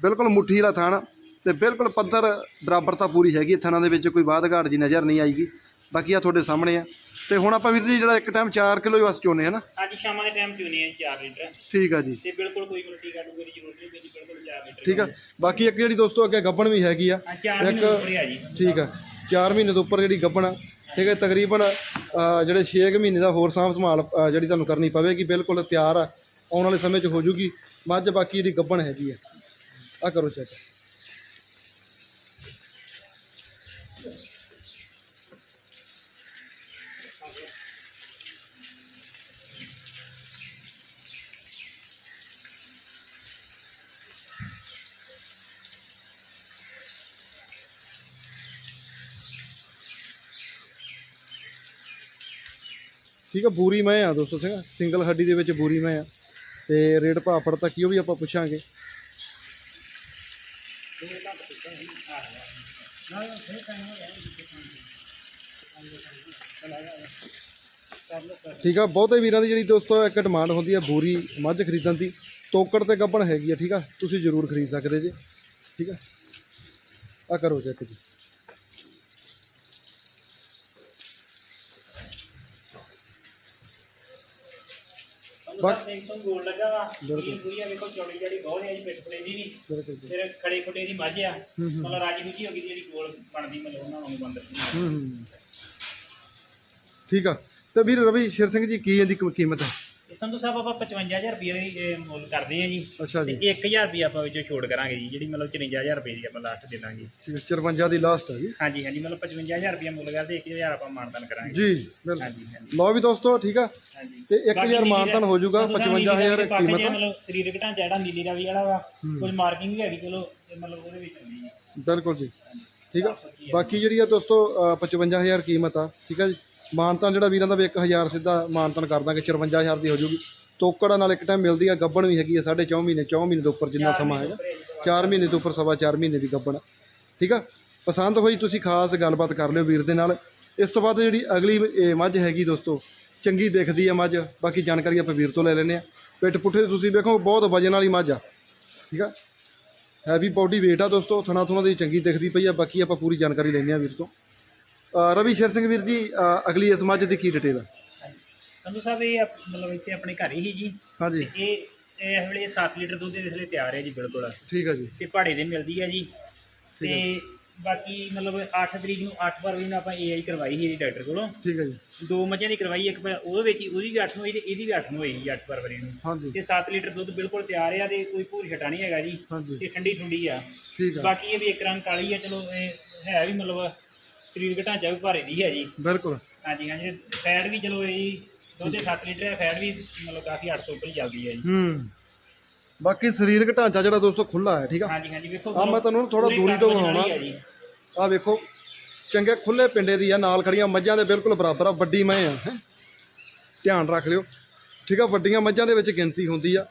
ਬਿਲਕੁਲ ਮੁੱਠੀ ਵਾਲਾ ਥਣ ਤੇ ਬਿਲਕੁਲ ਪੱਧਰ ਬਰਾਬਰਤਾ ਪੂਰੀ ਹੈਗੀ ਹੈ, ਥਣਾਂ ਦੇ ਵਿੱਚ ਕੋਈ ਬਾਦ ਘਾਟ ਜੀ ਨਜ਼ਰ ਨਹੀਂ ਆਏਗੀ। ਬਾਕੀ ਆ ਤੁਹਾਡੇ ਸਾਹਮਣੇ ਆ। ਤੇ ਹੁਣ ਆਪਾਂ ਵੀਰ ਜੀ ਜਿਹੜਾ ਇੱਕ ਟਾਈਮ 4 ਕਿਲੋ ਹੀ ਬਸ ਚੋਨੇ ਹੈ ਨਾ। ਅੱਜ ਸ਼ਾਮਾਂ ਦੇ ਟਾਈਮ ਚੁਣੇ ਆ 4 ਲੀਟਰ। ਠੀਕ ਆ ਜੀ। ਤੇ ਬਿਲਕੁਲ ਕੋਈ ਮੈਨੂੰ ਟੀਕਾ ਟੂਕੇ ਦੀ ਜ਼ਰੂਰਤ ਨਹੀਂ ਪੈਂਦੀ ਬਿਲਕੁਲ 4 ਲੀਟਰ ਠੀਕ ਆ। ਬਾਕੀ ਇੱਕ ਜਿਹੜੀ ਦੋਸਤੋ ਅੱਗੇ ਗੱਬਣ ਵੀ ਹੈਗੀ ਆ ਹਾਂ 4 ਮਹੀਨੇ ਇੱਕ- ਠੀਕ ਆ। 4 ਮਹੀਨੇ ਤੋਂ ਉੱਪਰ ਜਿਹੜੀ ਗੱਬਣ ਆ ਠੀਕ ਹੈ ਤਕਰੀਬਨ ਜਿਹੜੇ 6 ਮਹੀਨੇ ਦਾ ਹੋਰ ਸਾਂਭ ਸੰਭਾਲ ਜਿਹੜੀ ਤੁਹਾਨੂੰ ਕਰਨੀ ਪਵੇਗੀ ਬਿਲਕੁਲ ਤਿਆਰ ਆ। ਆਉਣ ਵਾਲੇ ਸਮੇਂ 'ਚ ਹੋ ਜੂਗੀ। ਮੱਝ ਬਾਕੀ ਜਿਹੜੀ ਗੱਬਣ ਹੈਗੀ ਆ। ਆ ਕਰੋ ਚੈੱਕ ਠੀਕ ਆ, ਬੂਰੀ ਮੈਂ ਆ ਦੋਸਤੋ ਸਿੰਘ ਸਿੰਗਲ ਹੱਡੀ ਦੇ ਵਿੱਚ ਬੂਰੀ ਮੈਂ ਆ। ਤੇ ਰੇਟ ਭਾਪੜ ਤੱਕ ਕੀ, ਉਹ ਵੀ ਆਪਾਂ ਪੁੱਛਾਂਗੇ। ਠੀਕ ਆ, ਬਹੁਤੇ ਵੀਰਾਂ ਦੀ ਜਿਹੜੀ ਦੋਸਤੋ ਇੱਕ ਡਿਮਾਂਡ ਹੁੰਦੀ ਹੈ ਬੂਰੀ ਮੱਝ ਖਰੀਦਣ ਦੀ, ਤੋਕੜ ਤੇ ਗੱਬਣ ਹੈਗੀ ਆ, ਠੀਕ ਆ। ਤੁਸੀਂ ਜ਼ਰੂਰ ਖਰੀਦ ਸਕਦੇ ਜੇ, ਠੀਕ ਆ। ਆ ਕਰੋ ਚੈੱਕ ਜੀ। ਬਸ ਤੋਂ ਗੋਲ ਲੱਗਾ ਵਾ ਬਿਲਕੁਲ। ਇਹ ਪੂਰੀ ਆ ਵੇਖੋ ਚੌੜੀ ਜਿਹੜੀ ਬਹੁਤ ਹੈ ਜੀ ਪਿੱਠ ਪਲੇ ਦੀ ਨਹੀਂ। ਬਿਲਕੁਲ ਜੀ। ਫਿਰ ਖੜੇ ਖੁੱਡੇ ਦੀ ਮੱਝ ਆ। ਹੂੰ ਹੂੰ। ਮਤਲਬ ਰਾਜੀ ਖੁਸ਼ੀ ਹੋ ਗਈ ਜਿਹੜੀ ਗੋਲ ਬਣਦੀ ਮਤਲਬ ਉਹਨਾਂ ਨੂੰ ਬੰਦਰ ਹੂੰ ਹੂੰ। ਠੀਕ ਆ। ਤੇ ਵੀਰ ਰਵੀ ਸ਼ੇਰ ਸਿੰਘ ਜੀ ਕੀ ਇਹਦੀ ਕੀਮਤ ਹੈ? ਸੰਧੂ ਸਾਹਿਬ ਆਪਾਂ 55000 ਰੁਪਏ ਦੀ ਇਹ ਮੁੱਲ ਕਰਦੇ ਆ ਜੀ। ਅੱਛਾ ਤੇ ਜੀ 1000 ਰੁਪਏ ਆਪਾਂ ਵਿੱਚੋਂ ਛੋੜ ਕਰਾਂਗੇ ਜੀ ਜਿਹੜੀ ਮਤਲਬ 54000 ਰੁਪਏ ਦੀ ਆਪਾਂ ਲਾਸਟ ਦੇ ਦਾਂਗੇ ਠੀਕ ਹੈ 54 ਦੀ ਲਾਸਟ ਹੈ ਜੀ। ਹਾਂਜੀ ਹਾਂਜੀ ਮਤਲਬ 55000 ਰੁਪਏ ਮੁੱਲ ਕਰਦੇ 1000 ਆਪਾਂ ਮਾਨਦਾਨ ਕਰਾਂਗੇ। ਜੀ ਬਿਲਕੁਲ। ਹਾਂਜੀ ਹਾਂਜੀ। ਲਓ ਵੀ ਦੋਸਤੋ ਠੀਕ ਆ? ਹਾਂਜੀ। ਤੇ 1000 ਮਾਨਤਨ ਹੋ ਜਾਊਗਾ 55000 ਕੀਮਤ। ਆ। ਮਤਲਬ ਸਰੀਰਕ ਢਾਂਚਾ ਜਿਹੜਾ ਨੀਲੀ ਦਾ ਵੀ ਜਿਹੜਾ ਵਾ। ਕੁਝ ਮਾਰਕਿੰਗ ਵੀ ਹੈਗੀ ਚਲੋ ਇਹ ਮਤਲਬ ਉਹਦੇ ਵਿੱਚ ਹੁੰਦੀ ਹੈ ਬਿਲਕੁਲ ਜੀ। ਠੀਕ ਆ? ਬਾਕੀ ਜਿਹੜੀ ਆ ਦੋਸਤੋ ਅ, 55000 ਕੀਮਤ ਆ ਠੀਕ ਆ ਜੀ? ਮਾਨਤਨ ਜਿਹੜਾ ਵੀਰਾਂ ਦਾ ਵੀ 1000 ਸਿੱਧਾ ਮਾਨਤਨ ਕਰ ਦਾਂਗੇ 54000 ਦੀ ਹੋ ਜਾਊਗੀ ਤੋਕੜਾ ਨਾਲ ਇੱਕ ਟਾਈਮ ਮਿਲਦੀ ਆ ਗੱਬਣ ਵੀ ਹੈਗੀ ਆ 4.5 ਮਹੀਨੇ 4 ਮਹੀਨੇ ਦੇ ਉੱਪਰ ਜਿੰਨਾ ਸਮਾਂ ਹੈਗਾ। 4 ਮਹੀਨੇ ਤੋਂ ਉੱਪਰ ਸਵਾ 4 ਮਹੀਨੇ ਦੀ ਗੱਬਣ। ਠੀਕ ਆ? ਪਸੰਦ ਹੋਈ ਤੁਸੀਂ ਖਾਸ ਗੱਲਬਾਤ ਕਰ ਲਿਓ ਵੀਰ ਦੇ ਨਾਲ। ਇਸ ਤੋਂ ਬਾਅਦ ਜਿਹੜੀ ਅਗਲੀ ਮੱਝ ਹੈਗੀ ਦੋਸਤੋ ਚੰਗੀ ਦਿਖਦੀ ਆ ਮੱਝ। ਬਾਕੀ ਜਾਣਕਾਰੀ ਆਪਾਂ ਵੀਰ ਤੋਂ ਲੈ ਲੈਂਦੇ ਆ। ਪਿੱਠ ਪੁੱਠੇ ਤੁਸੀਂ ਵੇਖੋ ਬਹੁਤ ਵਜਨ ਵਾਲੀ ਮੱਝ ਆ। ਠੀਕ ਆ? ਹੈਵੀ ਬਾਡੀ weight ਆ ਦੋਸਤੋ ਥਣਾ ਥੁਣਾ ਦੀ ਚੰਗੀ ਦਿਖਦੀ ਪਈ ਆ। ਬਾਕੀ ਆਪਾਂ ਪੂਰੀ ਜਾਣਕਾਰੀ ਲੈਂਦੇ ਆ ਵੀਰ ਤੋਂ। ਰਵੀ ਸ਼ੇਰ ਸਿੰਘ ਵੀਰ ਜੀ ਅ, ਅਗਲੀ ਇਸ ਮੱਝ ਦੀ ਕੀ ਡਿਟੇਲ ਆ? ਸੰਧੂ ਸਾਹਿਬ ਇਹ ਆਪ- ਮਤਲਬ ਇੱਥੇ ਆਪਣੇ ਘਰ ਹੀ ਜੀ। ਹਾਂਜੀ। ਇਹ ਇਹ ਇਸ ਵੇਲੇ 7 ਲੀਟਰ ਦੁੱਧ ਇਸ ਲਈ ਤਿਆਰ ਹੈ ਜੀ ਬਿਲਕੁਲ। ਠੀਕ ਆ ਜੀ। ਤੇ ਪਹਾੜੇ ਦੇ ਮਿਲਦੀ ਹੈ ਜੀ। ਤੇ ਬਾਕੀ ਮਤਲਬ 8 ਤਰੀਕ ਨੂੰ 8 ਫਰਵਰੀ ਨੂੰ ਆਪਾਂ ਏਆਈ ਕਰਵਾਈ ਸੀ ਜੀ ਡਾਕਟਰ ਕੋਲੋਂ। ਠੀਕ ਆ ਜੀ। ਦੋ ਮੱਝਾਂ ਦੀ ਕਰਵਾਈ ਇੱਕ ਪ- ਉਹਦੇ ਵਿੱਚ ਹੀ ਉਹਦੀ ਵੀ 8 ਨੂੰ ਹੋਈ ਤੇ ਇਹਦੀ ਵੀ 8 ਨੂੰ ਹੋਈ ਜੀ 8 ਫਰਵਰੀ ਨੂੰ। ਹਾਂਜੀ। ਤੇ 7 ਲੀਟਰ ਦੁੱਧ ਬਿਲਕੁਲ ਤਿਆਰ ਆ ਤੇ ਕੋਈ ਭੂਰ ਛਟਾ ਨਹੀਂ ਹੈਗਾ ਜੀ। ਹਾਂਜੀ। ਤੇ ਠੰਡੀ ਠੁੰਡੀ ਆ। ਠੀਕ ਆ। ਬਾਕੀ ਇਹ ਵੀ ਇੱਕ ਰੰਗ ਕਾਲੀ ਆ ਚਲੋ ਇਹ ਹੈ ਵੀ ਮਤਲਬ ਸਰੀਰਕ ਢਾਂਚਾ ਵੀ ਭਾਰੇ ਦੀ ਹੈ ਜੀ। ਬਿਲਕੁਲ। ਹਾਂਜੀ ਹਾਂਜੀ। ਫੈਟ ਵੀ ਚਲੋ ਇਹ ਦੁੱਧ ਦੇ 7 ਲੀਟਰ ਹੈ ਫੈਟ ਵੀ ਮਤਲਬ ਕਾਫੀ 800 ਉੱਪਰ ਹੀ ਚੱਲਦੀ ਹੈ ਜੀ। ਹੂੰ। ਬਾਕੀ ਸਰੀਰਕ ਢਾਂਚਾ ਜਿਹੜਾ ਦੋਸਤੋ ਖੁੱਲਾ ਹੈ ਠੀਕ ਆ? ਹਾਂਜੀ ਹਾਂਜੀ ਵੇਖੋ ਆ ਮੈਂ ਤੁਹਾਨੂੰ ਥੋੜਾ ਦੂਰੀ ਤੋਂ ਜੀ। ਆ ਵੇਖੋ ਚੰਗੇ ਖੁੱਲੇ ਪਿੰਡੇ ਦੀ ਆ ਨਾਲ ਖੜੀਆਂ ਮੱਝਾਂ ਦੇ ਬਿਲਕੁਲ ਬਰਾਬਰ ਆ ਵੱਡੀ ਮੈਂ ਆ ਹੈਂ। ਧਿਆਨ ਰੱਖ ਲਿਓ। ਠੀਕ ਆ ਵੱਡੀਆਂ ਮੱਝਾਂ ਦੇ ਵਿੱਚ ਗਿਣਤੀ ਹੁੰਦੀ ਆ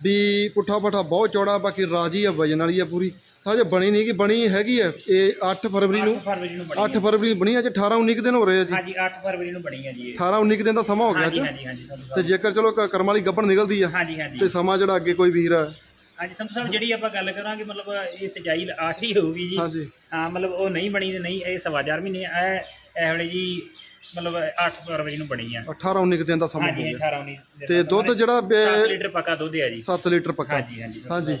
ਵੀ ਪੁੱਠਾ ਪੱਠਾ ਬਹੁਤ ਚੌੜਾ ਬਾਕੀ ਰਾਜੀ ਆ ਵਜਨ ਵਾਲੀ ਆ ਪੂਰੀ। ਹਜੇ ਬਣੀ ਨਹੀਂ ਕਿ ਬਣੀ ਹੈਗੀ ਹੈ। ਇਹ 8 ਫਰਵਰੀ 8 ਨੂੰ ਫਰਵਰੀ ਨੂੰ ਬਣੀ 8 ਫਰਵਰੀ ਨੂੰ ਬਣੀ ਹੈ ਜੇ 18 19 ਕੁ ਦਿਨ ਹੋ ਰਹੇ ਆ ਜੀ। ਹਾਂਜੀ 8 ਫਰਵਰੀ ਨੂੰ ਬਣੀ ਹੈ ਜੀ ਇਹ। 18 19 ਕੁ ਦਿਨ ਦਾ ਸਮਾਂ ਹੋ ਗਿਆ ਹਾਂਜੀ ਅੱਜ। ਹਾਂਜੀ ਹਾਂਜੀ ਸੰਧੂ ਤੇ ਸਾਹਿਬ ਜੇਕਰ ਚਲੋ ਕ- ਕਰਮ ਵਾਲੀ ਗੱਭਣ ਨਿਕਲਦੀ ਆ ਹਾਂਜੀ ਹਾਂਜੀ। ਤੇ ਸਮਾਂ ਜਿਹੜਾ ਅੱਗੇ ਕੋਈ ਵੀਰ ਆ। ਹਾਂਜੀ ਸੰਧੂ ਸਾਹਿਬ ਜਿਹੜੀ ਆਪਾਂ ਗੱਲ ਕਰਾਂਗੇ ਮਤਲਬ ਇਹ ਸਜਾਈ ਆਖਰੀ ਹੋਊਗੀ ਜੀ। ਹਾਂਜੀ। ਹਾਂ ਮਤਲਬ ਉਹ ਨਹੀਂ ਬਣੀ ਤੇ ਨਹੀਂ ਇਹ ਸਵਾ ਚਾਰ ਮਹੀਨੇ ਇਹ ਇਹ ਵੇਲੇ ਜੀ ਮਤਲਬ 8 ਫਰਵਰੀ ਨੂੰ ਬਣੀ ਆ। 18 19 ਕੁ ਦਿਨ ਦਾ ਸਮਾਂ ਹੋ ਹਾਂਜੀ ਗਿਆ। 18 19 ਤੇ ਦੁੱਧ ਜਿਹੜਾ 7 ਲੀਟਰ ਪੱਕਾ ਦੁੱਧ ਹੈ ਜੀ। 7 ਲੀਟਰ ਪੱਕਾ। ਹਾਂਜੀ ਹਾਂਜੀ ਹਾਂਜੀ।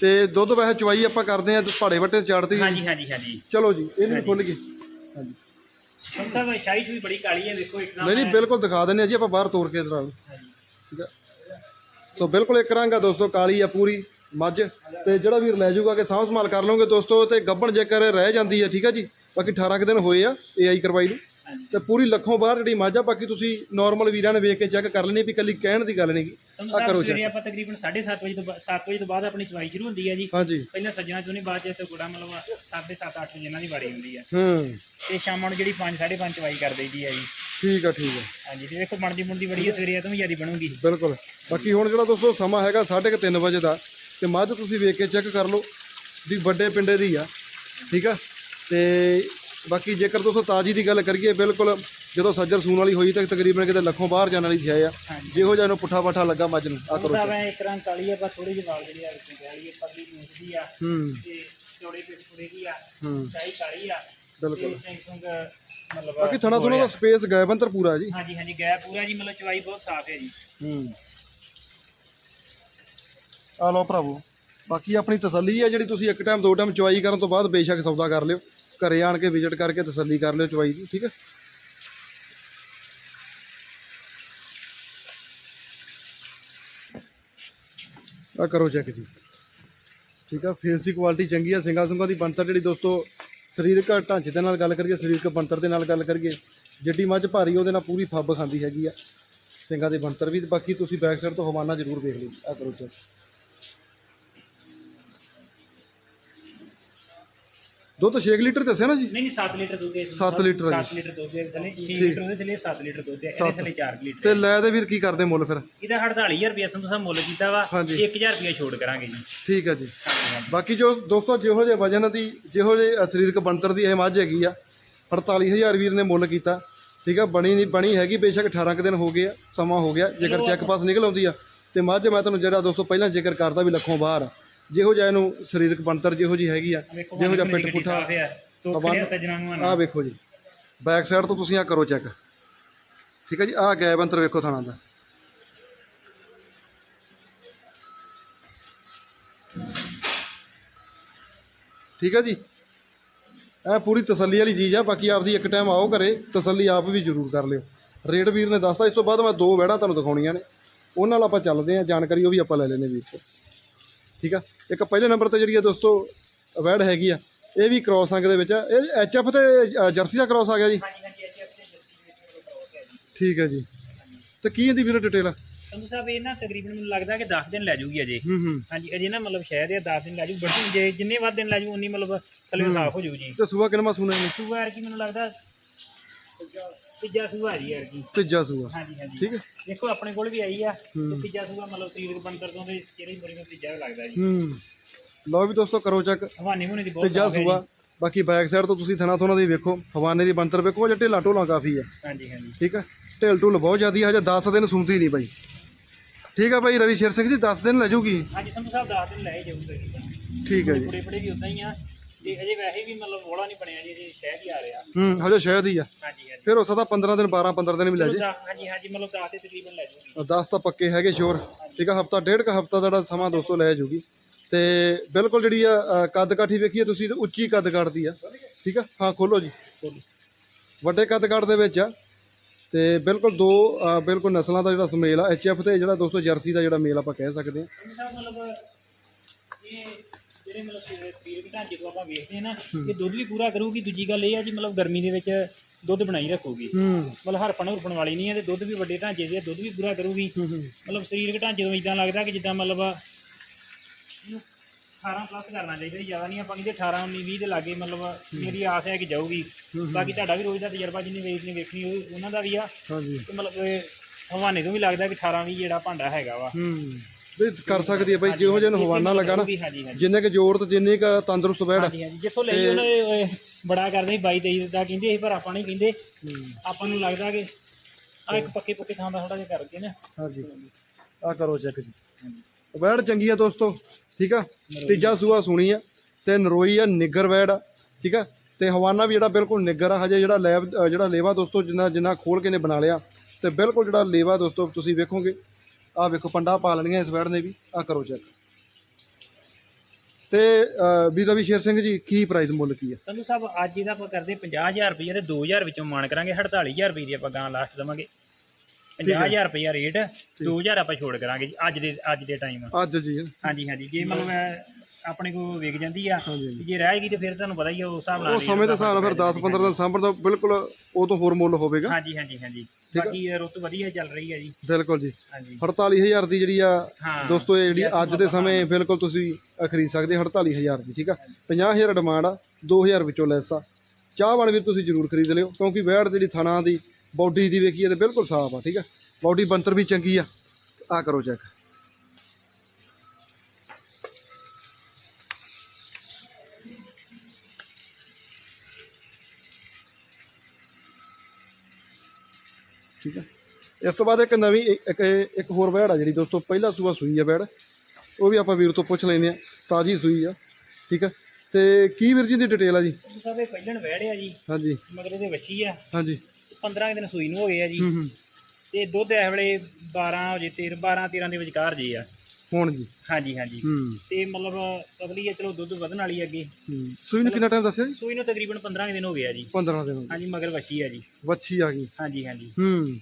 ਤੇ ਦੁੱਧ ਵੈਸੇ ਚਵਾਈ ਆਪਾਂ ਕਰਦੇ ਆ ਭਾੜੇ ਵੱਟੇ ਚੜਦੀ ਹਾਂਜੀ ਹਾਂਜੀ ਹਾਂਜੀ। ਚਲੋ ਜੀ ਇਹ ਵੀ ਖੁੱਲ ਗਈ। ਹਾਂਜੀ। ਸੰਧੂ ਸਾਹਿਬ ਸ਼ਾਹੀ ਵੀ ਬੜੀ ਕਾਲੀ ਹੈ ਵੇਖੋ ਇੱਕ ਨਹੀਂ ਨਹੀਂ ਬਿਲਕੁਲ ਦਿਖਾ ਦਿੰਦੇ ਆ ਜੀ ਆਪਾਂ ਬਾਹਰ ਤੋੜ ਕੇ ਠੀਕ ਆ। ਸੋ ਬਿਲਕੁਲ ਇੱਕ ਰੰਗ ਆ ਦੋਸਤੋ ਕਾਲੀ ਆ ਪੂਰੀ ਮੱਝ। ਤੇ ਜਿਹੜਾ ਵੀਰ ਲੈ ਜਾਊਗਾ ਕਿ ਸਾਂਭ ਸੰਭਾਲ ਕਰ ਲਓਗੇ ਦੋਸਤੋ ਤੇ ਗੱਬਣ ਜੇਕਰ ਰਹਿ ਜਾਂਦੀ ਹੈ ਠੀਕ ਆ ਜੀ? ਬਾਕੀ 18 ਕੁ ਦਿਨ ਹੋਏ ਆ ਏਆਈ ਕਰਵਾਈ ਨੂੰ। ਤੇ ਪੂਰੀ ਲੱਖੋਂ ਬਾਹਰ ਜਿਹੜੀ ਮੱਝ ਬਾਕੀ ਤੁਸੀਂ ਨਾਰਮਲ ਵੀਰਾਂ ਨੇ ਵੇਖ ਕੇ ਚੈੱਕ ਕਰ ਲੈਣੀ ਵੀ ਕੱਲੀ ਕਹਿਣ ਦੀ ਗੱਲ ਨਹੀਂਗੀ ਆ ਕਰੋ ਸਵੇਰੇ ਆਪਾਂ ਤਕਰੀਬਨ 7:30 ਵਜੇ ਤੋਂ 7 ਵਜੇ ਤੋਂ ਬਾਅਦ ਆਪਣੀ ਚਵਾਈ ਸ਼ੁਰੂ ਹੁੰਦੀ ਹੈ ਜੀ। ਹਾਂਜੀ। ਪਹਿਲਾਂ ਸੱਜਣਾ ਚੋਂ ਨਹੀਂ ਬਾਅਦ ਚ ਤੇ ਗੁੜਾ ਮਤਲਬ 7:30 8 ਵਜੇ ਇਹਨਾਂ ਦੀ ਵਾਰੀ ਹੁੰਦੀ ਹੈ। ਹੂੰ। ਤੇ ਸ਼ਾਮਾਂ ਨੂੰ ਜਿਹੜੀ 5 5:30 ਚਵਾਈ ਕਰ ਦਈਦੀ ਹੈ ਜੀ। ਠੀਕ ਆ ਠੀਕ ਆ। ਹਾਂਜੀ ਤੇ ਵੇਖੋ ਬਣਦੀ ਮੁੰਡੀ ਬੜੀ ਹੈ ਸਵੇਰੇ ਇਹ ਤੋਂ ਵੀ ਜ਼ਿਆਦਾ ਬਣੂਗੀ। ਬਿਲਕੁਲ। ਬਾਕੀ ਹੁਣ ਜਿਹੜਾ ਦੋਸਤੋ ਸਮਾਂ ਹੈਗਾ 3:30 ਵਜੇ ਦਾ ਤੇ ਮੱਝ ਤੁਸੀਂ ਵੇਖ ਕੇ ਚੈੱਕ ਕਰ ਲਓ ਵੀ ਵੱਡੇ ਪਿੰਡੇ ਦੀ ਆ ਠੀਕ ਆ? ਤੇ ਬਾਕੀ ਜੇਕਰ ਦੋਸਤੋ ਤਾਜੀ ਦੀ ਗੱਲ ਕਰੀਏ ਬਿਲਕੁਲ ਜਦੋਂ ਸੱਜਰ ਸੂਣ ਵਾਲੀ ਹੋਈ ਤਾਂ ਤਕਰੀਬਨ ਕਿਤੇ ਲੱਖੋਂ ਬਾਹਰ ਜਾਣ ਵਾਲੀ ਹੈ ਆ। ਹਾਂਜੀ। ਜਿਹੋ ਜਿਹਾ ਨੂੰ ਪੁੱਠਾ ਪਾਠਾ ਲੱਗਾ ਮੱਝ ਨੂੰ। ਆ ਕਰੋ ਇੱਕ ਰੰਗ ਕਾਲੀ ਹੈ ਬਸ ਥੋੜੀ ਜਿਹੀ ਵਾਲ ਜਿਹੜੀ ਆ ਵਿੱਚ ਕਾਲੀ ਹੈ ਪਤਲੀ ਦੂਸਰੀ ਆ। ਹੂੰ। ਤੇ ਚੌੜੇ ਪਿੱਠ ਪੂਰੇ ਦੀ ਆ ਹੂੰ। ਸ਼ਾਹੀ ਕਾਲੀ ਆ। ਬਿਲਕੁਲ। ਸਿੰਘ ਸੁੰਗ ਮਤਲਬ ਬਾਕੀ ਥਣਾ ਥੁਣਾ ਦਾ ਸਪੇਸ ਗੈਬੰਤਰ ਪੂਰਾ ਜੀ। ਹਾਂਜੀ ਹਾਂਜੀ ਗੈ ਪੂਰਾ ਜੀ ਮਤਲਬ ਚਵਾਈ ਬਹੁਤ ਸਾਫ਼ ਹੈ ਜੀ। ਹੂੰ। ਆ ਲਓ ਭਰਾਵੋ ਬਾਕੀ ਆਪਣੀ ਤਸੱਲੀ ਹੈ ਜਿਹੜੀ ਤੁਸੀਂ ਇੱਕ ਟਾਈਮ ਦੋ ਟਾਈਮ ਚੁਆਈ ਕਰਨ ਤੋਂ ਬਾਅਦ ਬੇਸ਼ੱਕ ਸੌਦਾ ਕਰ ਲਿਓ। ਘਰੇ ਆਣ ਕੇ ਵਿਜ਼ਿਟ ਕਰਕੇ ਤਸੱਲੀ ਕਰ ਲਿਓ ਚੁਆਈ ਦੀ, ਠੀਕ ਹੈ? ਆ ਕਰੋ ਚੈੱਕ ਜੀ। ਠੀਕ ਆ ਫੇਸ ਦੀ ਕੁਆਲਿਟੀ ਚੰਗੀ ਆ ਸਿੰਗਾ ਸੁੰਗਾ ਦੀ ਬਣਤਰ ਜਿਹੜੀ ਦੋਸਤੋ ਸਰੀਰਕ ਢਾਂਚੇ ਦੇ ਨਾਲ ਗੱਲ ਕਰੀਏ, ਸਰੀਰਕ ਬਣਤਰ ਦੇ ਨਾਲ ਗੱਲ ਕਰੀਏ, ਜਿੱਡੀ ਮੱਝ ਭਾਰੀ ਉਹਦੇ ਨਾਲ ਪੂਰੀ ਫੱਬ ਖਾਂਦੀ ਹੈਗੀ ਆ। ਸਿੰਘਾਂ ਦੇ ਬਣਤਰ ਵੀ, ਬਾਕੀ ਤੁਸੀਂ ਬੈਕ ਸਾਈਡ ਤੋਂ ਹਵਾਨਾ ਜ਼ਰੂਰ ਦੇਖ ਲਿਓ ਆ ਕਰੋ ਚੈੱਕ ਦੁੱਧ 6 ਲੀਟਰ ਦੱਸਿਆ ਨਾ ਜੀ? ਨਹੀਂ ਨਹੀਂ 7 ਲੀਟਰ ਦੁੱਧ ਲੀਟਰ ਹੈ 7 ਲੀਟਰ ਦੁੱਧ ਹੈ ਥੱਲੇ। 6 ਲੀਟਰ ਉਹਦੇ ਥੱਲੇ 7 ਲੀਟਰ ਦੁੱਧ ਹੈ। ਇਹਦੇ ਥੱਲੇ 4 ਲੀਟਰ ਤੇ ਲੈ ਦੇ ਵੀਰ ਕੀ ਕਰਦੇ ਮੁੱਲ ਫਿਰ? ਇਹਦਾ 48000 ਰੁਪਏ ਸੰਧੂ ਸਾਹਿਬ ਮੁੱਲ ਕੀਤਾ ਵਾ। ਹਾਂਜੀ। 1000 ਰੁਪਏ ਛੋੜ ਕਰਾਂਗੇ ਜੀ। ਠੀਕ ਹੈ ਜੀ। ਬਾਕੀ ਜੋ ਦੋਸਤੋ ਜਿਹੋ ਜਿਹੇ ਵਜਨ ਦੀ ਜਿਹੋ ਜਿਹੇ ਸਰੀਰਕ ਬਣਤਰ ਦੀ ਇਹ ਮੱਝ ਹੈਗੀ ਆ 48000 ਵੀਰ ਨੇ ਮੁੱਲ ਕੀਤਾ। ਠੀਕ ਆ ਬਣੀ ਨਹੀਂ ਬਣੀ ਹੈਗੀ ਬੇਸ਼ੱਕ 18 ਕੁ ਦਿਨ ਹੋ ਗਏ ਆ ਸਮਾਂ ਹੋ ਗਿਆ। ਜੇਕਰ ਚੈੱਕ ਪਾਸ ਨਿਕਲ ਆਉਂਦੀ ਆ ਤੇ ਮੱਝ ਮੈਂ ਤੁਹਾਨੂੰ ਜਿਹੜਾ ਦੋਸਤੋ ਪਹਿਲਾਂ ਜ਼ਿਕਰ ਕਰਦਾ ਵੀ ਲੱਖੋਂ ਬਾਹਰ ਆ। ਜਿਹੋ ਜਿਹਾ ਇਹਨੂੰ ਸਰੀਰਕ ਬਣਤਰ ਜਿਹੋ ਜੀ ਹੈਗੀ ਆ ਜਿਹੋ ਜਿਹਾ ਪਿੱਠ ਪੁੱਠਾ ਤੋਕੜਿਆ ਸੱਜਣਾ ਨੂੰ ਆਹ ਵੇਖੋ ਜੀ ਬੈਕ ਸਾਈਡ ਤੋਂ ਤੁਸੀਂ ਆ ਕਰੋ ਚੈੱਕ ਠੀਕ ਹੈ ਜੀ ਆਹ ਗੈਬ ਅੰਤਰ ਵੇਖੋ ਥਾਣਾ ਦਾ। ਠੀਕ ਹੈ ਜੀ ਇਹ ਪੂਰੀ ਤਸੱਲੀ ਵਾਲੀ ਚੀਜ਼ ਆ ਬਾਕੀ ਆਪਦੀ ਇੱਕ ਟਾਈਮ ਆਓ ਘਰੇ ਤਸੱਲੀ ਆਪ ਵੀ ਜ਼ਰੂਰ ਕਰ ਲਿਓ। ਰੇਟ ਵੀਰ ਨੇ ਦੱਸਤਾ ਇਸ ਤੋਂ ਬਾਅਦ ਮੈਂ ਦੋ ਵਹਿੜਾਂ ਤੁਹਾਨੂੰ ਦਿਖਾਉਣੀਆਂ ਨੇ। ਉਹਨਾਂ ਨਾਲ ਆਪਾਂ ਚੱਲਦੇ ਹਾਂ ਜਾਣਕਾਰੀ ਉਹ ਵੀ ਆਪਾਂ ਲੈ ਲੈਨੇ ਵੀਰ ਤੋਂ। ਠੀਕ ਆ? ਇੱਕ ਪਹਿਲੇ ਨੰਬਰ ਤੇ ਜਿਹੜੀ ਆ ਦੋਸਤੋ ਵੈੜ ਹੈਗੀ ਆ ਇਹ ਵੀ ਕ੍ਰੋਸ ਅੰਗ ਦੇ ਵਿੱਚ ਆ। ਇਹ ਐਚਐਫ ਤੇ ਅ, ਜਰਸੀ ਦਾ ਕ੍ਰੋਸ ਆ ਗਿਆ ਜੀ? ਐਚ ਐਫ ਜੀ। ਠੀਕ ਹੈ ਜੀ। ਤੇ ਕੀ ਇਹਦੀ ਵੀਰ ਡਿਟੇਲ ਆ? ਸੰਧੂ ਸਾਹਿਬ ਇਹ ਨਾ ਤਕਰੀਬਨ ਮੈਨੂੰ ਲੱਗਦਾ ਕਿ 10 ਦਿਨ ਲੈ ਜਾਊਗੀ ਅਜੇ। ਹਾਂਜੀ ਅਜੇ ਨਾ ਮਤਲਬ ਸ਼ਾਇਦ ਇਹ 10 ਦਿਨ ਲੈ ਜਾਊ ਬੜੀ ਜੇ ਜਿੰਨੇ ਵੱਧ ਦਿਨ ਲੈ ਜਾਊ ਉਨੀ ਮਤਲਬ ਥੱਲੇ ਸਾਫ਼ ਹੋ ਜਾਊ ਜੀ। ਤੇ ਸੂਆ ਕਿਨਮਾ ਸੁਣਾ ਇਹਨੇ? ਸੂਆ ਯਾਰ ਕੀ ਮੈਨੂੰ ਲੱਗਦਾ ਤੀਜਾ ਸੂਆ ਜੀ ਯਾਰ ਕੀ ਤੀਜਾ ਸੂਆ। ਹਾਂਜੀ ਹਾਂਜੀ। ਠੀਕ ਹੈ। ਦੇਖੋ ਆਪਣੇ ਕੋਲ ਵੀ ਆਈ ਆ। ਹੂੰ। ਤੇ ਤੀਜਾ ਸੂਆ ਮਤਲਬ ਸਰੀਰਕ ਬਣਤਰ ਤੋਂ ਤੇ ਜਿਹੜੀ ਬੜੀ ਨੂੰ ਤੀਜਾ ਲੱਗਦਾ ਜੀ। ਹੂੰ। ਲਓ ਵੀ ਦੋਸਤੋ ਕਰੋ ਚੈੱਕ ਹਵਾਨੇ ਮੁਨੇ ਦੀ ਬਹੁਤ ਤੀਜਾ ਹੈ। ਸੂਆ। ਬਾਕੀ ਬੈਕ ਸਾਈਡ ਤੋਂ ਤੁਸੀਂ ਥਣਾ ਥੋਣਾ ਦੀ ਵੇਖੋ। ਹਵਾਨੇ ਦੀ ਬਣਤਰ ਵੇਖੋ ਜੇ ਢੇਲਾ ਢੋਲਾ ਕਾਫੀ ਆ। ਹਾਂਜੀ ਹਾਂਜੀ। ਠੀਕ ਆ? ਢੇਲ ਢੁਲ ਬਹੁਤ ਜ਼ਿਆਦੀ ਆ ਹਜੇ 10 ਦਿਨ ਸੁਣਦੀ ਨਹੀਂ ਬਾਈ। ਠੀਕ ਆ ਬਾਈ ਰਵੀ ਸ਼ੇਰ ਸਿੰਘ ਜੀ 10 ਦਿਨ ਲੈ ਜਾਊਗੀ ਹਾਂਜੀ ਸੰਧੂ ਸਾਹਿਬ 10 ਦਿਨ ਲੈ ਹੀ ਜਾਊ ਤਕਰੀਬਨ ਠੀਕ ਹੈ ਜੀ। ਕੁੜੇ ਕੁੜੇ ਵੀ ਉਦਾਂ ਹੀ ਆ। ਤੇ ਅਜੇ ਵੈਸੇ ਵੀ ਮਤਲਬ ਬੋਲਾ ਨਹੀਂ ਬਣਿਆ ਜੀ ਅਜੇ ਸ਼ਹਿਦ ਹੀ ਆ ਰਿਹਾ। ਹੂੰ ਹਜੇ ਸ਼ਾਇਦ ਹੀ ਆ। ਹਾਂਜੀ ਹਾਂਜੀ। ਫਿਰ ਹੋ ਸਕਦਾ 15 ਦਿਨ 12 15 ਦਿਨ ਵੀ ਲੈ ਜੇ। ਦਸ- ਹਾਂਜੀ ਹਾਂਜੀ ਮਤਲਬ 10 ਤੇ ਤਕਰੀਬਨ ਲੈ ਜਾਊਗੀ 10 ਤਾਂ ਪੱਕੇ ਹੈਗੇ ਸ਼ੋਰ ਠੀਕ ਆ ਹਫਤਾ ਡੇਢ ਕ ਹਫਤਾ ਦਾ ਜਿਹੜਾ ਸਮਾਂ ਦੋਸਤੋ ਲੈ ਜੂਗੀ। ਤੇ ਬਿਲਕੁਲ ਜਿਹੜੀ ਆ ਅ, ਕੱਦ ਕਾਠੀ ਵੇਖੀਏ ਤੁਸੀਂ ਤੇ ਉੱਚੀ ਕੱਦ ਕਾਠ ਦੀ ਆ। ਠੀਕ ਆ? ਹਾਂ ਖੋਲੋ ਜੀ। ਵੱਡੇ ਕੱਦ ਕਾਠ ਦੇ ਵਿੱਚ ਆ। ਤੇ ਬਿਲਕੁਲ ਦੋ ਅ, ਬਿਲਕੁਲ ਨਸਲਾਂ ਦਾ ਜਿਹੜਾ ਸਮੇਲ ਆ। ਐਚਐਫ ਤੇ ਜਿਹੜਾ ਦੋਸਤੋ ਜਰਸੀ ਦਾ ਜਿਹੜਾ ਮੇਲ ਆਪਾਂ ਕਹਿ ਸਕਦੇ ਆ। ਸਾਹਿਬ ਮਤਲਬ ਇਹ ਜਿਹੜੇ ਮਤਲਬ ਸਰੀਰ ਢਾਂਚੇ ਤੋਂ ਆਪਾਂ ਵੇਖਦੇ ਹਾਂ ਨਾ ਇਹ ਦੁੱਧ ਵੀ ਪੂਰਾ ਕਰੂਗੀ। ਦੂਜੀ ਗੱਲ ਇਹ ਆ ਜੀ ਮਤਲਬ ਗਰਮੀ ਦੇ ਵਿੱਚ ਦੁੱਧ ਬਣਾਈ ਰੱਖੂਗੀ। ਹੂੰ। ਮਤਲਬ ਹਰਪਣ ਹੁਰਪਣ ਵਾਲੀ ਨਹੀਂ ਹੈ ਤੇ ਦੁੱਧ ਵੀ ਵੱਡੇ ਢਾਂਚੇ ਦੇ ਆ, ਦੁੱਧ ਵੀ ਪੂਰਾ ਕਰੂਗੀ। ਹੂੰ ਹੂੰ। ਮਤਲਬ ਸਰੀਰਕ ਢਾਂਚੇ ਤੋਂ ਇਦਾਂ ਲੱਗਦਾ ਕਿ ਜਿੱਦਾਂ ਮਤਲਬ ਇਹਨੂੰ 18 ਪਲੱਸ ਕਰਨਾ ਚਾਹੀਦਾ ਜ਼ਿਆਦਾ ਨਹੀਂ ਆਪਾਂ ਕਹਿੰਦੇ 18 19 20 ਦੇ ਲਾਗੇ ਮਤਲਬ ਮੇਰੀ ਆਸ ਹੈ ਕਿ ਜਾਊਗੀ। ਬਾਕੀ ਤੁਹਾਡਾ ਵੀ ਰੋਜ਼ ਦਾ ਤਜਰਬਾ ਜਿੰਨੀ ਵੇਚਣੀ ਵੇਖਣੀ ਉਹ- ਉਹਨਾਂ ਦਾ ਵੀ ਆ। ਹਾਂਜੀ। ਤੇ ਮਤਲਬ ਇਹ ਹਵਾਨੇ ਤੋਂ ਵੀ ਲੱਗਦਾ ਕਿ 18 20 ਜਿਹੜਾ ਭਾਂਡਾ ਹੈਗਾ ਵਾ। ਹੂੰ। ਵੀ ਕਰ ਸਕਦੀ ਹੈ ਬਾਈ ਜਿਹੋ ਜਿਹਾ ਹਵਾਨਾ ਲੱਗਾ ਨਾ ਹਾਂਜੀ ਹਾਂਜੀ। ਜਿੰਨੇ ਕੁ ਜ਼ੋਰ ਤੇ ਜਿੰਨੀ ਕੁ ਤੰਦਰੁਸਤ ਬੈੜ ਹਾਂਜੀ ਹਾਂਜੀ ਜਿੱਥੋਂ ਲਈ ਉਹਨੇ ਓਏ, ਬੜਾ ਕਰਦੇ ਸੀ 22 23 ਦਾ ਕਹਿੰਦੇ ਸੀ ਪਰ ਆਪਾਂ ਨਹੀਂ ਕਹਿੰਦੇ। ਆਪਾਂ ਨੂੰ ਲੱਗਦਾ ਕਿ ਆ ਇੱਕ ਪੱਕੇ ਪੱਕੇ ਥਾਂ ਦਾ ਥੋੜਾ ਜਿਹਾ ਕਰਕੇ ਨਾ। ਹਾਂਜੀ। ਆ ਕਰੋ ਚੈੱਕ ਜੀ। ਵੈੜ ਚੰਗੀ ਆ ਦੋਸਤੋ ਠੀਕ ਆ? ਤੀਜਾ ਸੂਆ ਸੁਣੀ ਆ ਤੇ ਨਰੋਈ ਆ ਨਿੱਗਰ ਵੈੜ ਆ ਠੀਕ ਆ? ਤੇ ਹਵਾਨਾ ਵੀ ਜਿਹੜਾ ਬਿਲਕੁਲ ਨਿੱਗਰ ਆ ਹਜੇ ਜਿਹੜਾ ਲੈਬ ਅ, ਜਿਹੜਾ ਲੇਵਾ ਦੋਸਤੋ ਜਿੰਨਾ ਜਿੰਨਾ ਖੋਲ ਕੇ ਨੇ ਬਣਾ ਲਿਆ ਤੇ ਬਿਲਕੁਲ ਜਿਹੜਾ ਲੇਵਾ ਦੋਸਤੋ ਤੁਸੀਂ ਵੇਖੋਗੇ ਆ ਵੇਖੋ ਪੰਡਾ ਪਾ ਲੈਣੀਆਂ ਇਸ ਵੈੜ ਨੇ ਵੀ ਆ ਕਰੋ ਚੈੱਕ ਤੇ ਵੀਰ ਰਵੀ ਸ਼ੇਰ ਸਿੰਘ ਜੀ ਕੀ ਪ੍ਰਾਈਸ ਮੁੱਲ ਕੀ ਆ ਸੰਧੂ ਸਾਹਿਬ ਅੱਜ ਇਹਦਾ ਆਪਾਂ ਕਰਦੇ 50000 ਰੁਪਏ ਤੇ 2000 ਵਿੱਚੋਂ ਮਾਨ ਕਰਾਂਗੇ 48000 ਰੁਪਏ ਦੀ ਆਪਾਂ ਗਾਂ ਲਾਸਟ ਦਵਾਂਗੇ। 50000 ਰੁਪਏ ਰੇਟ 2000 ਆਪਾਂ ਛੋੜ ਕਰਾਂਗੇ ਜੀ ਅੱਜ ਦੇ ਅੱਜ ਦੇ ਟਾਈਮ ਅੱਜ ਜੀ। ਹਾਂਜੀ ਹਾਂਜੀ ਜੇ ਮਤਲਬ ਆਪਣੇ ਕੋਲ ਵਿਕ ਜਾਂਦੀ ਆ ਹਾਂਜੀ ਜੇ ਰਹੇਗੀ ਤੇ ਫਿਰ ਤੁਹਾਨੂੰ ਪਤਾ ਹੀ ਆ ਉਸ ਹਿਸਾਬ ਨਾਲ ਉਹ ਸਮੇਂ ਦੇ ਹਿਸਾਬ ਨਾਲ ਫਿਰ 10 15 ਦਿਨ ਸਾਂਭਣ ਦਾ ਬਿਲਕੁਲ ਉਹ ਤੋਂ ਹੋਰ ਮੁੱਲ ਹੋਵੇਗਾ। ਹਾਂਜੀ ਹਾਂਜੀ ਹਾਂਜੀ। ਬਾਕੀ ਇਹ ਰੁੱਤ ਵਧੀਆ ਚੱਲ ਰਹੀ ਹੈ ਜੀ। ਬਿਲਕੁਲ ਜੀ। ਹਾਂਜੀ। 48000 ਦੀ ਜਿਹੜੀ ਆ ਹਾਂ। ਦੋਸਤੋ ਇਹ ਜਿਹੜੀ ਅੱਜ ਦੇ ਸਮੇਂ ਬਿਲਕੁਲ ਤੁਸੀਂ ਅ, ਖਰੀਦ ਸਕਦੇ ਹੋ 48000 ਦੀ ਠੀਕ ਆ? 50000 ਡਿਮਾਂਡ ਆ 2000 ਵਿੱਚੋਂ ਲੈਸ ਆ। ਚਾਹਵਾਨ ਵੀ ਤੁਸੀਂ ਜ਼ਰੂਰ ਖਰੀਦ ਲਿਓ ਕਿਉਂਕਿ ਵੈੜ ਜਿਹੜੀ ਥਣਾ ਦੀ ਬਾਡੀ ਦੀ ਵੇਖੀਏ ਤੇ ਬਿਲਕੁਲ ਸਾਫ਼ ਆ ਠੀਕ ਆ? ਬਾਡੀ ਬੰਤਰ ਵੀ ਚੰਗੀ ਆ। ਆ ਕਰੋ ਚੈੱਕ ਇਸ ਤੋਂ ਬਾਅਦ ਇੱਕ ਨਵੀਂ ਇੱਕ ਇੱਕ- ਹੋਰ ਵੈੜ ਆ ਜਿਹੜੀ ਦੋਸਤੋ ਪਹਿਲਾ ਸੂਆ ਸੂਈ ਆ ਵੈੜ ਉਹ ਵੀ ਆਪਾਂ ਵੀਰ ਤੋਂ ਪੁੱਛ ਲੈਂਦੇ ਆ ਤਾਜੀ ਸੂਈ ਆ ਠੀਕ ਆ? ਤੇ ਕੀ ਵੀਰ ਜੀ ਦੀ ਡਿਟੇਲ ਆ ਜੀ? ਸਾਹਿਬ ਇਹ ਪਹਿਲਣ ਵਹਿੜਿਆ ਜੀ। ਹਾਂਜੀ। ਮਗਰ ਇਹਦੇ ਵੱਛੀ ਆ। ਹਾਂਜੀ। 15 ਦਿਨ ਸੂਈ ਨੂੰ ਹੋ ਗਏ ਆ ਜੀ। ਤੇ ਦੁੱਧ ਇਸ ਵੇਲੇ 12 ਵਜੇ 13 12 13 ਦੇ ਵਿਚਕਾਰ ਜੀ ਆ। ਹੁਣ ਜੀ? ਹਾਂਜੀ ਹਾਂਜੀ। ਤੇ ਮਤਲਬ ਅਗਲੀ ਹੈ ਚਲੋ ਦੁੱਧ ਵਧਣ ਵਾਲੀ ਹੈ ਅੱਗੇ। ਹੂੰ। ਸੂਈ ਨੂੰ ਕਿੰਨਾ ਟਾਈਮ ਦੱਸਿਆ ਜੀ? ਸੂਈ ਨੂੰ ਤਕਰੀਬਨ 15 ਕੁ ਦਿਨ ਹੋ ਗਏ ਆ ਜੀ। 15 ਦਿਨ ਹਾਂਜੀ ਮਗਰ ਵੱਛੀ ਆ ਜੀ। ਵੱਛੀ ਆ ਗਈ। ਹਾਂਜੀ ਹਾਂਜੀ। ਹੂੰ।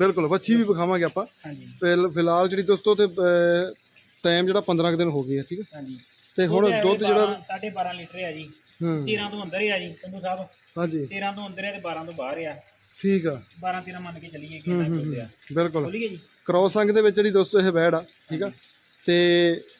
ਬਿਲਕੁਲ ਵੱਛੀ ਵੀ ਵਿਖਾਵਾਂਗੇ ਆਪਾਂ। ਹਾਂਜੀ। ਫਿਲ- ਫਿਲਹਾਲ ਜਿਹੜੀ ਦੋਸਤੋ ਤੇ ਟਾਈਮ ਜਿਹੜਾ 15 ਕੁ ਦਿਨ ਹੋ ਗਏ ਆ ਠੀਕ ਹੈ ਹਾਂਜੀ। ਤੇ ਹੁਣ ਦੁੱਧ ਜਿਹੜਾ 12.5 ਲੀਟਰ ਹੈ ਜੀ। ਹੂੰ। 13 ਤੋਂ ਅੰਦਰ ਹੈ ਜੀ ਸੰਧੂ ਸਾਹਿਬ। ਹਾਂਜੀ। 13 ਤੋਂ ਅੰਦਰ ਹੈ ਤੇ 12 ਤੋਂ ਬਾਹਰ ਆ। ਠੀਕ ਆ। 12 13 ਮੰਨ ਕੇ ਚੱਲੀਏ ਕਿੰਨਾ ਦੁੱਧ ਆ ਬਿਲਕੁਲ। ਖੋਲੀਏ ਜੀ। ਕ੍ਰੋਸ ਦੇ ਵਿੱਚ ਜਿਹੜੀ ਦੋਸਤੋ ਇਹ ਵੈੜ ਆ ਠੀਕ ਆ? ਤੇ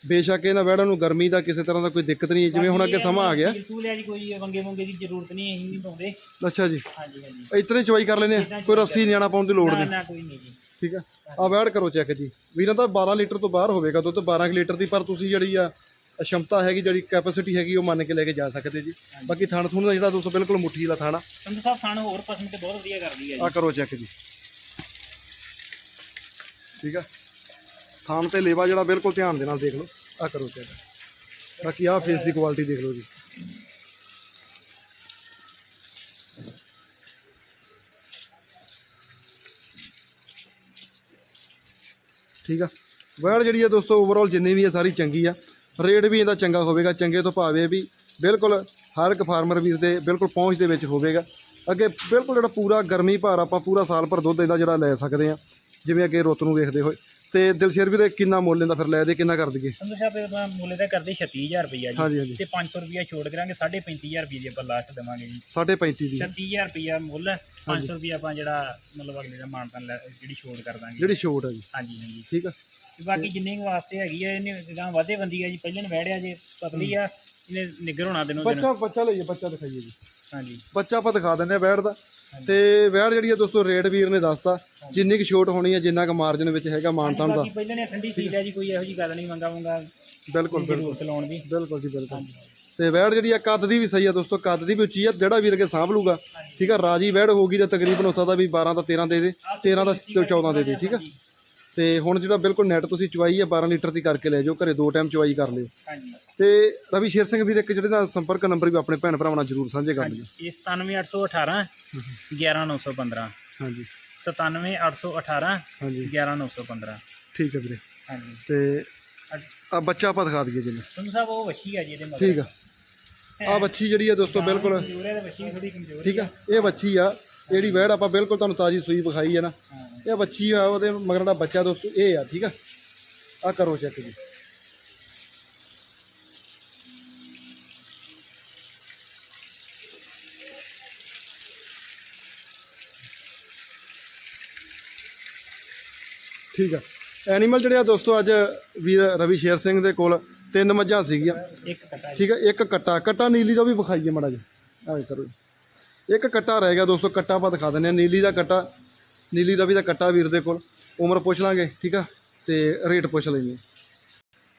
ਬੇਸ਼ੱਕ ਇਹਨਾਂ ਵੈੜਾਂ ਨੂੰ ਗਰਮੀ ਦਾ ਕਿਸੇ ਤਰ੍ਹਾਂ ਦਾ ਕੋਈ ਦਿੱਕਤ ਨਹੀਂ ਜਿਵੇਂ ਹੁਣ ਅੱਗੇ ਸਮਾਂ ਆ ਗਿਆ। ਆ ਜੀ ਕੋਈ ਵੰਗੇ ਵੰਗੇ ਦੀ ਜ਼ਰੂਰਤ ਨਹੀਂ ਅਸੀਂ ਨਹੀਂ ਪਾਉਂਦੇ। ਅੱਛਾ ਜੀ। ਹਾਂਜੀ ਹਾਂਜੀ। ਇਤਨੇ ਚਵਾਈ ਕਰ ਲੈਨੇ ਆ ਕੋਈ ਰੱਸੀ ਨਿਆਣਾ ਪਾਉਣ ਦੀ ਲੋੜ ਨਾ ਨਹੀਂ। ਨਾ ਕੋਈ ਨਹੀਂ ਜੀ। ਠੀਕ ਆ। ਆ ਵੈੜ ਕਰੋ ਚੈੱਕ ਜੀ। ਵੀਰਾਂ ਤਾਂ 12 ਲੀਟਰ ਤੋਂ ਬਾਹਰ ਹੋਵੇਗਾ ਦੁੱਧ 12 ਕੁ ਲੀਟਰ ਦੀ ਪਰ ਤੁਸੀਂ ਜਿਹੜੀ ਆ ਸ਼ਮਤਾ ਹੈਗੀ ਜਿਹੜੀ ਕੈਪੈਸਿਟੀ ਹੈਗੀ ਉਹ ਮੰਨ ਕੇ ਲੈ ਕੇ ਜਾ ਸਕਦੇ ਜੀ। ਬਾਕੀ ਥਣ ਥੁਣ ਦਾ ਜਿਹੜਾ ਦੋਸਤੋ ਬਿਲਕੁਲ ਮੁੱਠੀ ਵਾਲਾ ਥਾਣਾ ਸੰਧੂ ਸਾਹਿਬ ਖਾਣ ਹੋਰ ਪਸੰਦ ਤੇ ਬਹੁਤ ਵਧੀਆ ਕਰਦੀ ਹੈ ਆ ਜੀ। ਕਰੋ ਚੈੱਕ ਜੀ। ਠੀਕ ਆ। ਥਾਣ ਤੇ ਲੇਵਾ ਜਿਹੜਾ ਬਿਲਕੁਲ ਧਿਆਨ ਦੇ ਨਾਲ ਦੇਖ ਲਓ ਆ ਕਰੋ ਚੈੱਕ ਬਾਕੀ ਆ ਫੇਸ ਦੀ ਕੁਆਲਿਟੀ ਦੇਖ ਲਓ ਜੀ। ਠੀਕ ਆ? ਵੈੜ ਜਿਹੜੀ ਆ ਦੋਸਤੋ ਓਵਰਆਲ ਜਿੰਨੀ ਵੀ ਹੈ ਸਾਰੀ ਚੰਗੀ ਆ। ਰੇਟ ਵੀ ਇਹਦਾ ਚੰਗਾ ਹੋਵੇਗਾ, ਚੰਗੇ ਤੋਂ ਭਾਵੇਂ ਵੀ ਬਿਲਕੁਲ ਹਰ ਇੱਕ ਫਾਰਮਰ ਵੀਰ ਦੇ ਬਿਲਕੁਲ ਪਹੁੰਚ ਦੇ ਵਿੱਚ ਹੋਵੇਗਾ। ਅੱਗੇ ਬਿਲਕੁਲ ਜਿਹੜਾ ਪੂਰਾ ਗਰਮੀ ਭਾਰ ਆਪਾਂ ਪੂਰਾ ਸਾਲ ਭਰ ਦੁੱਧ ਇਹਦਾ ਜਿਹੜਾ ਲੈ ਸਕਦੇ ਆ, ਜਿਵੇਂ ਅੱਗੇ ਰੁੱਤ ਨੂੰ ਵੇਖਦੇ ਹੋਏ। ਤੇ ਦਿਲਸ਼ੇਰ ਵੀਰੇ ਕਿੰਨਾ ਮੁੱਲ ਇਹਦਾ ਫਿਰ? ਲੈ ਦੇ ਕਿੰਨਾ ਕਰ ਦਈਏ? ਸੰਧੂ ਸਾਹਿਬ ਇਹ ਆਪਾਂ ਮੁੱਲ ਦਾ ਕਰਦੇ 36000 ਰੁਪਈਆ ਜੀ। ਹਾਂਜੀ ਹਾਂਜੀ। ਤੇ 500 ਰੁਪਈਆ ਛੋੜ ਕਰਾਂਗੇ 35000 ਰੁਪਏ ਦੀ ਆਪਾਂ ਲਾਸਟ ਦੇਵਾਂਗੇ ਜੀ। 35 ਦੀ। 36000 ਰੁਪਈਆ ਮੁੱਲ ਹੈ 500 ਰੁਪਈਆ ਆਪਾਂ ਜਿਹੜਾ ਮਤਲਬ ਅਗਲੇ ਦਾ ਮਾਨਤਨ ਜਿਹੜੀ ਛੋੜ ਕਰ ਦਾਂਗੇ। ਜਿਹੜੀ ਛੋਟ ਹੈ ਜੀ। ਹਾਂਜੀ ਹਾਂਜੀ। ਠੀਕ ਆ। ਤੇ ਬਾਕੀ ਜਿੰਨੇ ਕੁ ਵਾਸਤੇ ਹੈਗੀ ਆ ਇਹਨੇ ਗਾਂ ਵਾਧੇ ਬੰਦੀ ਆ ਜੀ। ਪਹਿਲਾਂ ਨੇ ਜੇ ਪਤਲੀ ਆ ਇਹਨੇ ਨਿੱਗਰ ਹੋਣਾ ਦਿਨੋਂ ਦਿਨ। ਬੱਚਾ ਬੱਚਾ ਲਈਏ ਬੱਚਾ ਦਿਖਾਈਏ ਜੀ। ਹਾਂਜੀ। ਬੱਚਾ ਆਪਾਂ ਦਿਖਾ ਦਿੰਦੇ ਆ ਦਾ। ਤੇ ਵੈੜ ਜਿਹੜੀ ਆ ਦੋਸਤੋ ਰੇਟ ਵੀਰ ਨੇ ਦੱਸਤਾ। ਜਿੰਨੀ ਕੁ ਛੋਟ ਹੋਣੀ ਹੈ ਜਿੰਨਾ ਕੁ ਮਾਰਜਨ ਵਿੱਚ ਹੈਗਾ ਮਾਨਤਾਨ ਦਾ। ਬਾਕੀ ਪਹਿਲਾਂ ਨੇ ਠੰਡੀ ਸੀਲ ਹੈ ਜੀ ਕੋਈ ਇਹੋ ਜੀ ਗੱਲ ਨਹੀਂ ਮੰਗਾ ਮੰਗਾ ਬਿਲਕੁਲ ਬਿਲਕੁਲ ਜ਼ਰੂਰਤ ਲਾਉਣ ਦੀ। ਬਿਲਕੁਲ ਜੀ ਬਿਲਕੁਲ। ਤੇ ਵੈੜ ਜਿਹੜੀ ਆ ਕੱਦ ਦੀ ਵੀ ਸਹੀ ਆ ਦੋਸਤੋ ਕੱਦ ਦੀ ਵੀ ਉੱਚੀ ਆ ਜਿਹੜਾ ਵੀਰ ਕੇ ਸਾਂਭ ਲੂਗਾ ਠੀਕ ਆ ਰਾਜੀ ਵੈੜ ਹੋਊਗੀ ਤਾਂ ਤਕਰੀਬਨ ਹੋ ਸਕਦਾ ਵੀ 12 ਤੋਂ 13 ਦੇ ਦੇ 13 ਦਾ 14 ਦੇ ਦੇ ਠੀਕ ਆ? ਤੇ ਹੁਣ ਜਿਹੜਾ ਬਿਲਕੁਲ ਨੈਟ ਤੁਸੀਂ ਚਵਾਈ ਆ 12 ਲੀਟਰ ਦੀ ਕਰਕੇ ਲੈ ਜਾਓ ਘਰੇ ਦੋ ਟਾਈਮ ਚਵਾਈ ਕਰ ਲਿਓ। ਹਾਂਜੀ। ਤੇ ਰਵੀ ਸ਼ੇਰ ਸਿੰਘ ਵੀਰ ਇੱਕ ਜਿਹੜੇ ਦਾ ਸੰਪਰਕ ਨੰਬਰ ਵੀ ਆਪਣੇ ਭੈਣ ਭਰਾਵਾਂ ਨਾਲ ਜ਼ਰੂਰ ਸਾਂਝੇ ਕਰ ਲਿਓ ਇਹ 97818 11915 ਹਾਂਜੀ। 97818 ਹਾਂਜੀ। 11915 ਠੀਕ ਹੈ ਵੀਰੇ। ਹਾਂਜੀ। ਤੇ ਆ ਬੱਚਾ ਆਪਾਂ ਦਿਖਾ ਦਈਏ ਜਿੰਨੇ ਸੰਧੂ ਸਾਹਿਬ ਉਹ ਵੱਛੀ ਆ ਜੀ ਇਹਦੇ ਮਗਰ। ਠੀਕ ਆ। ਆ ਬੱਚੀ ਜਿਹੜੀ ਆ ਦੋਸਤੋ ਬਿਲਕੁਲ। ਵੱਛੀ ਠੀਕ ਆ। ਇਹ ਬੱਚੀ ਆ। ਜਿਹੜੀ ਵੈੜ ਆਪਾਂ ਬਿਲਕੁਲ ਤੁਹਾਨੂੰ ਤਾਜੀ ਸੂਈ ਵਿਖਾਈ ਹੈ ਨਾ ਇਹ ਬੱਚੀ ਆ ਉਹਦੇ ਮਗਰ ਜਿਹੜਾ ਬੱਚਾ ਦੋਸਤੋ ਇਹ ਆ ਠੀਕ ਆ? ਆ ਕਰੋ ਚੈੱਕ ਜੀ। ਠੀਕ ਆ। ਐਨੀਮਲ ਜਿਹੜੇ ਆ ਦੋਸਤੋ ਅੱਜ ਵੀਰ ਰਵੀ ਸ਼ੇਰ ਸਿੰਘ ਦੇ ਕੋਲ ਤਿੰਨ ਮੱਝਾਂ ਸੀਗੀਆਂ। ਇੱਕ ਕਟਾ ਜੀ। ਠੀਕ ਹੈ ਇੱਕ ਕੱਟਾ। ਕੱਟਾ ਨੀਲੀ ਦਾ ਵੀ ਵਿਖਾਈਏ ਮਾੜਾ ਜਿਹਾ। ਆਏ ਕਰੋ ਇੱਕ ਕੱਟਾ ਰਹਿ ਗਿਆ ਦੋਸਤੋ, ਕੱਟਾ ਆਪਾਂ ਦਿਖਾ ਦਿੰਦੇ ਆ ਨੀਲੀ ਦਾ ਕੱਟਾ, ਨੀਲੀ ਦਾ ਵੀ ਦਾ ਕੱਟਾ ਵੀਰ ਦੇ ਕੋਲ। ਉਮਰ ਪੁੱਛ ਲਾਂਗੇ, ਠੀਕ ਆ? ਤੇ ਰੇਟ ਪੁੱਛ ਲੈਂਦੇ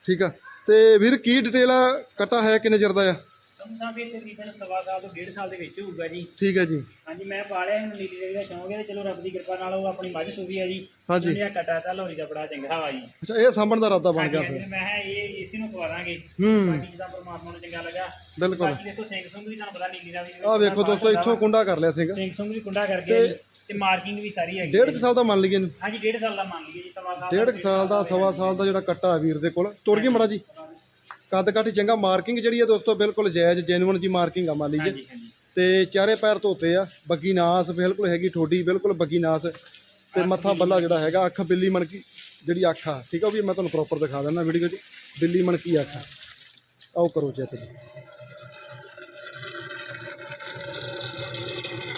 ਠੀਕ ਆ? ਤੇ ਵੀਰ, ਕੀ ਡਿਟੇਲ ਆ? ਕੱਟਾ ਹੈ ਕਿੰਨੇ ਚਿਰ ਦਾ ਆ? ਸੰਸਾਂ ਵੀ ਤਕਰੀਬਨ ਸਵਾ ਸਾਲ ਤੋਂ ਡੇਢ ਸਾਲ ਦੇ ਵਿੱਚ ਹੋਊਗਾ ਜੀ। ਠੀਕ ਹੈ ਜੀ। ਹਾਂਜੀ ਮੈਂ ਪਾਲਿਆ ਇਹਨੂੰ ਨੀਲੀ ਦੇਵੀ ਦਾ ਸ਼ੌਂਕ ਹੈ ਤੇ ਚਲੋ ਰੱਬ ਦੀ ਕਿਰਪਾ ਨਾਲ ਉਹ ਆਪਣੀ ਮੱਝ ਸੂਬੀ ਹੈ ਜੀ। ਹਾਂਜੀ। ਇਹਨੇ ਕਟਾ ਤਾਂ ਲੋਰੀ ਦਾ ਬੜਾ ਚੰਗਾ ਵਾ ਜੀ। ਅੱਛਾ ਇਹ ਸਾਂਭਣ ਦਾ ਇਰਾਦਾ ਬਣ ਹਾਂਜੀ ਗਿਆ ਹਾਂਜੀ, ਫਿਰ। ਮੈਂ ਕਿਹਾ ਇਹ ਇਸੇ ਨੂੰ ਖਵਾ ਦਾਂਗੇ ਹੂੰ। ਬਾਕੀ ਜਿੱਦਾਂ ਪਰਮਾਤਮਾ ਨੂੰ ਚੰਗਾ ਲੱਗਾ। ਬਿਲਕੁਲ। ਬਾਕੀ ਦੇਖੋ ਸਿੰਘ ਸੁੰਗ ਵੀ ਤੁਹਾਨੂੰ ਪਤਾ ਨੀਲੀ ਦਾ ਵੀ ਆ ਵੇਖੋ ਦੋਸਤੋ ਇੱਥੋਂ ਕੁੰਡਾ ਕਰ ਲਿਆ ਸੀਗਾ ਸਿੰਘ ਸੁੰਗ ਵੀ ਕੁੰਡਾ ਕਰ ਗਿਆ ਜੀ ਤੇ ਮਾਰਕਿੰਗ ਵੀ ਸਾਰੀ ਹੈਗੀ ਡੇਢ ਕੁ ਸਾਲ ਦਾ ਮੰਨ ਲਈਏ ਇਹਨੂੰ। ਹਾਂਜੀ ਡੇਢ ਸਾਲ ਦਾ ਮੰਨ ਲਈਏ ਜੀ ਸਵਾ ਸਾਲ ਡੇਢ ਕੁ ਸਾਲ ਦਾ ਸਵਾ ਸਾਲ ਦਾ ਜਿਹੜਾ ਕੱਟਾ ਹੈ ਵੀਰ ਦੇ ਕੋਲ। ਤੁਰ ਗਈ ਮੜਾ ਜੀ। ਕੱਦ ਕਾਠੀ ਚੰਗਾ ਮਾਰਕਿੰਗ ਜਿਹੜੀ ਹੈ ਦੋਸਤੋ ਬਿਲਕੁਲ ਜਾਇਜ਼ ਜੈਨੂਇਨ ਜੀ ਮਾਰਕਿੰਗ ਆ ਮੰਨ ਹਾਂਜੀ ਤੇ ਚਾਰੇ ਪੈਰ ਧੋਤੇ ਆ ਬੱਗੀ ਨਾਸ ਬਿਲਕੁਲ ਹੈਗੀ ਠੋਡੀ ਬਿਲਕੁਲ ਬੱਗੀ ਨਾਸ ਤੇ ਮੱਥਾ ਬੱਲਾ ਜਿਹੜਾ ਹੈਗਾ ਅੱਖ ਬਿੱਲੀ ਮਣਕੀ ਜਿਹੜੀ ਅੱਖ ਆ। ਠੀਕ ਆ ਉਹ ਵੀ ਮੈਂ ਤੁਹਾਨੂੰ ਪ੍ਰੋਪਰ ਦਿਖਾ ਦਿੰਦਾ ਵੀਡੀਓ 'ਚ। ਬਿੱਲੀ ਮਣਕੀ ਅੱਖ ਆ। ਆਓ ਕਰੋ ਚੈੱਕ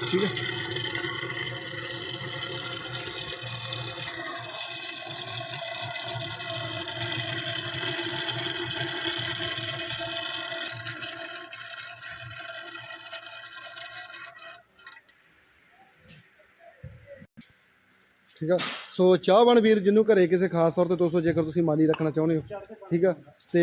ਠੀਕ ਹੈ ਠੀਕ ਆ? ਸੋ ਚਾਹਵਾਨ ਵੀਰ ਜਿਹਨੂੰ ਘਰੇ ਕਿਸੇ ਖਾਸ ਤੌਰ ਤੇ ਦੋਸਤੋ ਜੇਕਰ ਤੁਸੀਂ ਮਾਲੀ ਰੱਖਣਾ ਚਾਹੁੰਦੇ ਹੋ ਠੀਕ ਆ? ਤੇ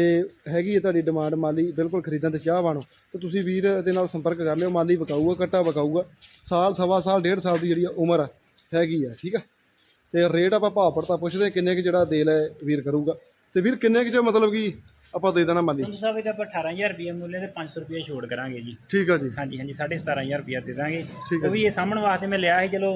ਹੈਗੀ ਹੈ ਤੁਹਾਡੀ ਡਿਮਾਂਡ ਮਾਲੀ ਬਿਲਕੁਲ ਖਰੀਦਣ ਤੇ ਚਾਹਵਾਨ ਹੋ ਤੇ ਤੁਸੀਂ ਵੀਰ ਦੇ ਨਾਲ ਸੰਪਰਕ ਕਰ ਲਿਓ ਮਾਲੀ ਵਿਕਾਊਗਾ ਕੱਟਾ ਵਿਕਾਊਗਾ। ਸਾਲ ਸਵਾ ਸਾਲ ਡੇਢ ਸਾਲ ਦੀ ਜਿਹੜੀ ਉਮਰ ਆ ਹੈਗੀ ਆ ਠੀਕ ਆ? ਤੇ ਰੇਟ ਆਪਾਂ ਭਾਅ ਪੜਤਾ ਪੁੱਛਦੇ ਕਿੰਨੇ ਕੁ ਜਿਹੜਾ ਦੇ ਲੈ ਵੀਰ ਕਰੂਗਾ। ਤੇ ਵੀਰ ਕਿੰਨੇ ਕੁ ਚ ਮਤਲਬ ਕਿ ਆਪਾਂ ਦੇ ਦੇਣਾ ਮਾਲੀ? ਸੰਧੂ ਸਾਹਿਬ ਇਹਦਾ ਆਪਾਂ 18000 ਰੁਪਏ ਮੁੱਲ ਤੇ 500 ਰੁਪਏ ਛੋੜ ਕਰਾਂਗੇ ਜੀ। ਠੀਕ ਆ ਜੀ। ਹਾਂਜੀ ਹਾਂਜੀ 17500 ਰੁਪਏ ਦੇ ਦਾਂਗੇ। ਉਹ ਵੀ ਇਹ ਸਾਹਮਣ ਵਾਸਤੇ ਮੈਂ ਲਿਆ ਸੀ ਚਲੋ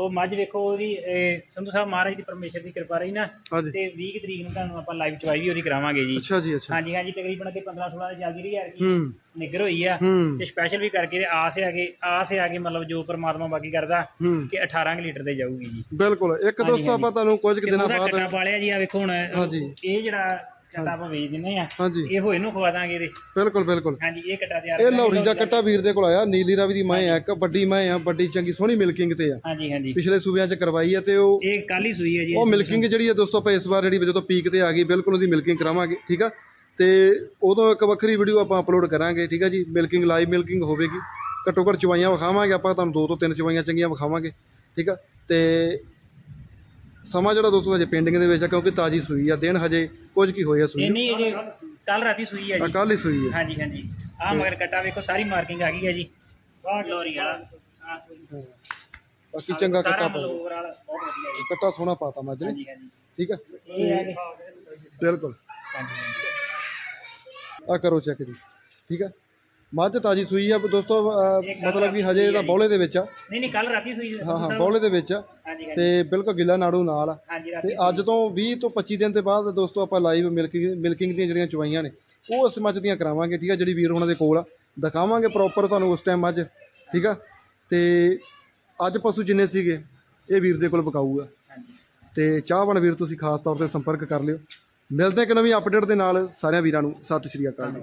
ਉਹ ਮੱਝ ਵੇਖੋ ਉਹਦੀ ਇਹ ਸੰਧੂ ਸਾਹਿਬ ਮਹਾਰਾਜ ਦੀ ਪਰਮੇਸ਼ਰ ਦੀ ਕਿਰਪਾ ਰਹੀ ਨਾ ਹਾਂਜੀ। ਤੇ 20 ਕੁ ਤਰੀਕ ਨੂੰ ਤੁਹਾਨੂੰ ਆਪਾਂ ਲਾਈਵ ਚਵਾਈ ਵੀ ਉਹਦੀ ਕਰਾਵਾਂਗੇ ਜੀ। ਅੱਛਾ ਜੀ ਅੱਛਾ। ਹਾਂਜੀ ਹਾਂਜੀ ਤਕਰੀਬਨ ਅੱਗੇ 15 16 ਦੀ ਚੱਲਦੀ ਰਹੀ ਯਾਰ ਕੀ ਹੂੰ। ਨਿਗਰ ਹੋਈ ਆ। ਹੂੰ। ਤੇ ਸਪੈਸ਼ਲ ਵੀ ਕਰਕੇ ਤੇ ਆਸ ਹੈ ਕਿ ਆਸ ਹੈ ਕਿ ਮਤਲਬ ਜੋ ਪਰਮਾਤਮਾ ਬਾਕੀ ਕਰਦਾ ਹੂੰ। ਕਿ 18 ਕੁ ਲੀਟਰ ਦੇ ਜਾਊਗੀ ਜੀ। ਬਿਲਕੁਲ। ਇੱਕ ਦੋਸਤੋ ਆਪਾਂ ਤੁਹਾਨੂੰ ਕੁਝ ਕੁ ਤੇ ਦਿਨਾਂ ਉਹਦਾ ਬਾਅਦ ਕੱਟਾ ਪਾਲਿਆ ਜੀ ਆ ਵੇਖੋ ਹੁਣ। ਹਾਂਜੀ। ਇਹ ਜਿਹੜਾ ਕੱਟਾ ਆਪਾਂ ਵੇਚ ਦਿੰਨੇ ਆ ਹਾਂਜੀ। ਇਹ ਹੋਏ ਨੂੰ ਖਵਾ ਦਾਂਗੇ ਇਹਦੇ। ਬਿਲਕੁਲ ਬਿਲਕੁਲ। ਹਾਂਜੀ ਇਹ ਕੱਟਾ ਤਿਆਰ ਇਹ ਕਰਾਂਗੇ, ਲੌਰੀ ਦਾ ਲੌਰੀ ਕੱਟਾ ਵੀਰ ਦੇ ਕੋਲ ਆਇਆ ਨੀਲੀ ਰਾਵੀ ਦੀ ਮੈਂ ਆ ਇੱਕ ਵੱਡੀ ਮੈਂ ਆ ਵੱਡੀ ਚੰਗੀ ਸੋਹਣੀ ਮਿਲਕਿੰਗ ਤੇ ਆ। ਹਾਂਜੀ ਹਾਂਜੀ। ਪਿਛਲੇ ਸੂਬਿਆਂ 'ਚ ਕਰਵਾਈ ਹੈ ਤੇ ਉਹ ਇਹ ਕੱਲ ਹੀ ਸੂਈ ਹੈ ਜੀ ਉਹ ਮਿਲਕਿੰਗ ਜਿਹੜੀ ਹੈ ਦੋਸਤੋ ਆਪਾਂ ਇਸ ਵਾਰ ਜਿਹੜੀ ਜਦੋਂ ਪੀਕ ਤੇ ਆ ਗਈ ਬਿਲਕੁਲ ਉਹਦੀ ਮਿਲਕਿੰਗ ਕਰਾਵਾਂਗੇ ਠੀਕ ਆ? ਤੇ ਉਦੋਂ ਇੱਕ ਵੱਖਰੀ ਵੀਡੀਓ ਆਪਾਂ ਅਪਲੋਡ ਕਰਾਂਗੇ ਠੀਕ ਆ ਜੀ? ਮਿਲਕਿੰਗ ਲਾਈਵ ਮਿਲਕਿੰਗ ਹੋਵੇਗੀ। ਘੱਟੋ ਘੱਟ ਚਵਾਈਆਂ ਵਿਖਾਵਾਂਗੇ ਆਪਾਂ ਤੁਹਾਨੂੰ ਦੋ ਤੋਂ ਤਿੰਨ ਚਵਾਈਆਂ ਚੰਗੀਆਂ ਵਿਖਾਵਾਂਗੇ ਠੀਕ ਆ? ਤੇ ਸਮਾਂ ਜਿਹੜਾ ਦੋਸਤੋ ਹਜੇ ਪੈਂਡਿੰਗ ਦੇ ਵਿੱਚ ਆ ਕਿਉਂਕਿ ਤਾਜੀ ਸੂਈ ਆ ਦਿਨ ਹਜੇ ਕੁਝ ਕੀ ਹੋਇਆ ਸੂਈ ਇਹ ਨਹੀਂ ਅਜੇ ਕੱਲ ਰਾਤੀ ਸੂਈ ਹੈ ਆ ਜੀ। ਕੱਲ ਹੀ ਸੂਈ ਹੈ ਹਾਂਜੀ ਹਾਂਜੀ। ਆਹ ਮਗਰ ਕੱਟਾ ਵੇਖੋ ਸਾਰੀ ਮਾਰਕਿੰਗ ਆ ਗਈ ਹੈ ਜੀ। ਲੋਰੀ ਵਾਲਾ। ਆਹ ਸੂਈ। ਬਾਕੀ ਚੰਗਾ ਸਾਰਾ ਕੱਟਾ ਮਤਲਬ ਬਹੁਤ ਵਧੀਆ ਜੀ। ਕੱਟਾ ਸੋਹਣਾ ਪਾਤਾ ਮੱਝ ਨੇ ਹਾਂਜੀ ਹਾਂਜੀ। ਠੀਕ ਆ? ਇਹ ਹੈ ਬਿਲਕੁਲ। ਹਾਂਜੀ ਹਾਂਜੀ। ਆ ਕਰੋ ਚੈੱਕ ਜੀ। ਠੀਕ ਆ? ਮੱਝ ਤਾਜੀ ਸੂਈ ਆ ਦੋਸਤੋ ਅਹ, ਮਤਲਬ ਕਿ ਹਜੇ ਇਹਦਾ ਬੌਲੇ ਦੇ ਵਿੱਚ ਆ। ਨਹੀਂ ਨਹੀਂ ਕੱਲ ਰਾਤੀ ਸੂਈ ਹਾਂ ਹਾਂ ਬੌਲੇ ਦੇ ਵਿੱਚ ਆ। ਹਾਂਜੀ ਹਾਂਜੀ। ਤੇ ਬਿਲਕੁਲ ਗਿੱਲਾ ਨਾੜੂ ਨਾਲ ਆ। ਹਾਂਜੀ ਤੇ ਅੱਜ ਤੋਂ 20 ਤੋਂ 25 ਦਿਨ ਦੇ ਬਾਅਦ ਦੋਸਤੋ ਆਪਾਂ ਲਾਈਵ ਮਿਲਕਿੰਗ ਮਿਲਕਿੰਗ ਦੀਆਂ ਜਿਹੜੀਆਂ ਚਵਾਈਆਂ ਨੇ ਉਹ ਇਸ ਮੱਝ ਦੀਆਂ ਕਰਾਵਾਂਗੇ ਠੀਕ ਆ ਜਿਹੜੀ ਵੀਰ ਉਹਨਾਂ ਦੇ ਕੋਲ ਆ। ਦਿਖਾਵਾਂਗੇ ਪ੍ਰੋਪਰ ਤੁਹਾਨੂੰ ਉਸ ਟਾਈਮ ਮੱਝ ਠੀਕ ਆ? ਤੇ ਅੱਜ ਪਸ਼ੂ ਜਿੰਨੇ ਸੀਗੇ ਇਹ ਵੀਰ ਦੇ ਕੋਲ ਵਿਕਾਊਗਾ ਹਾਂਜੀ। ਤੇ ਚਾਹਵਾਨ ਵੀਰ ਤੁਸੀਂ ਖਾਸ ਤੌਰ ਤੇ ਸੰਪਰਕ ਕਰ ਲਿਓ। ਮਿਲਦੇ ਹਾਂ ਇੱਕ ਨਵੀਂ ਅਪਡੇਟ ਦੇ ਨਾਲ ਸਾਰਿਆਂ ਵੀਰਾਂ ਨੂੰ ਸਤਿ ਸ਼੍ਰੀ ਅਕਾਲ। ਜੀ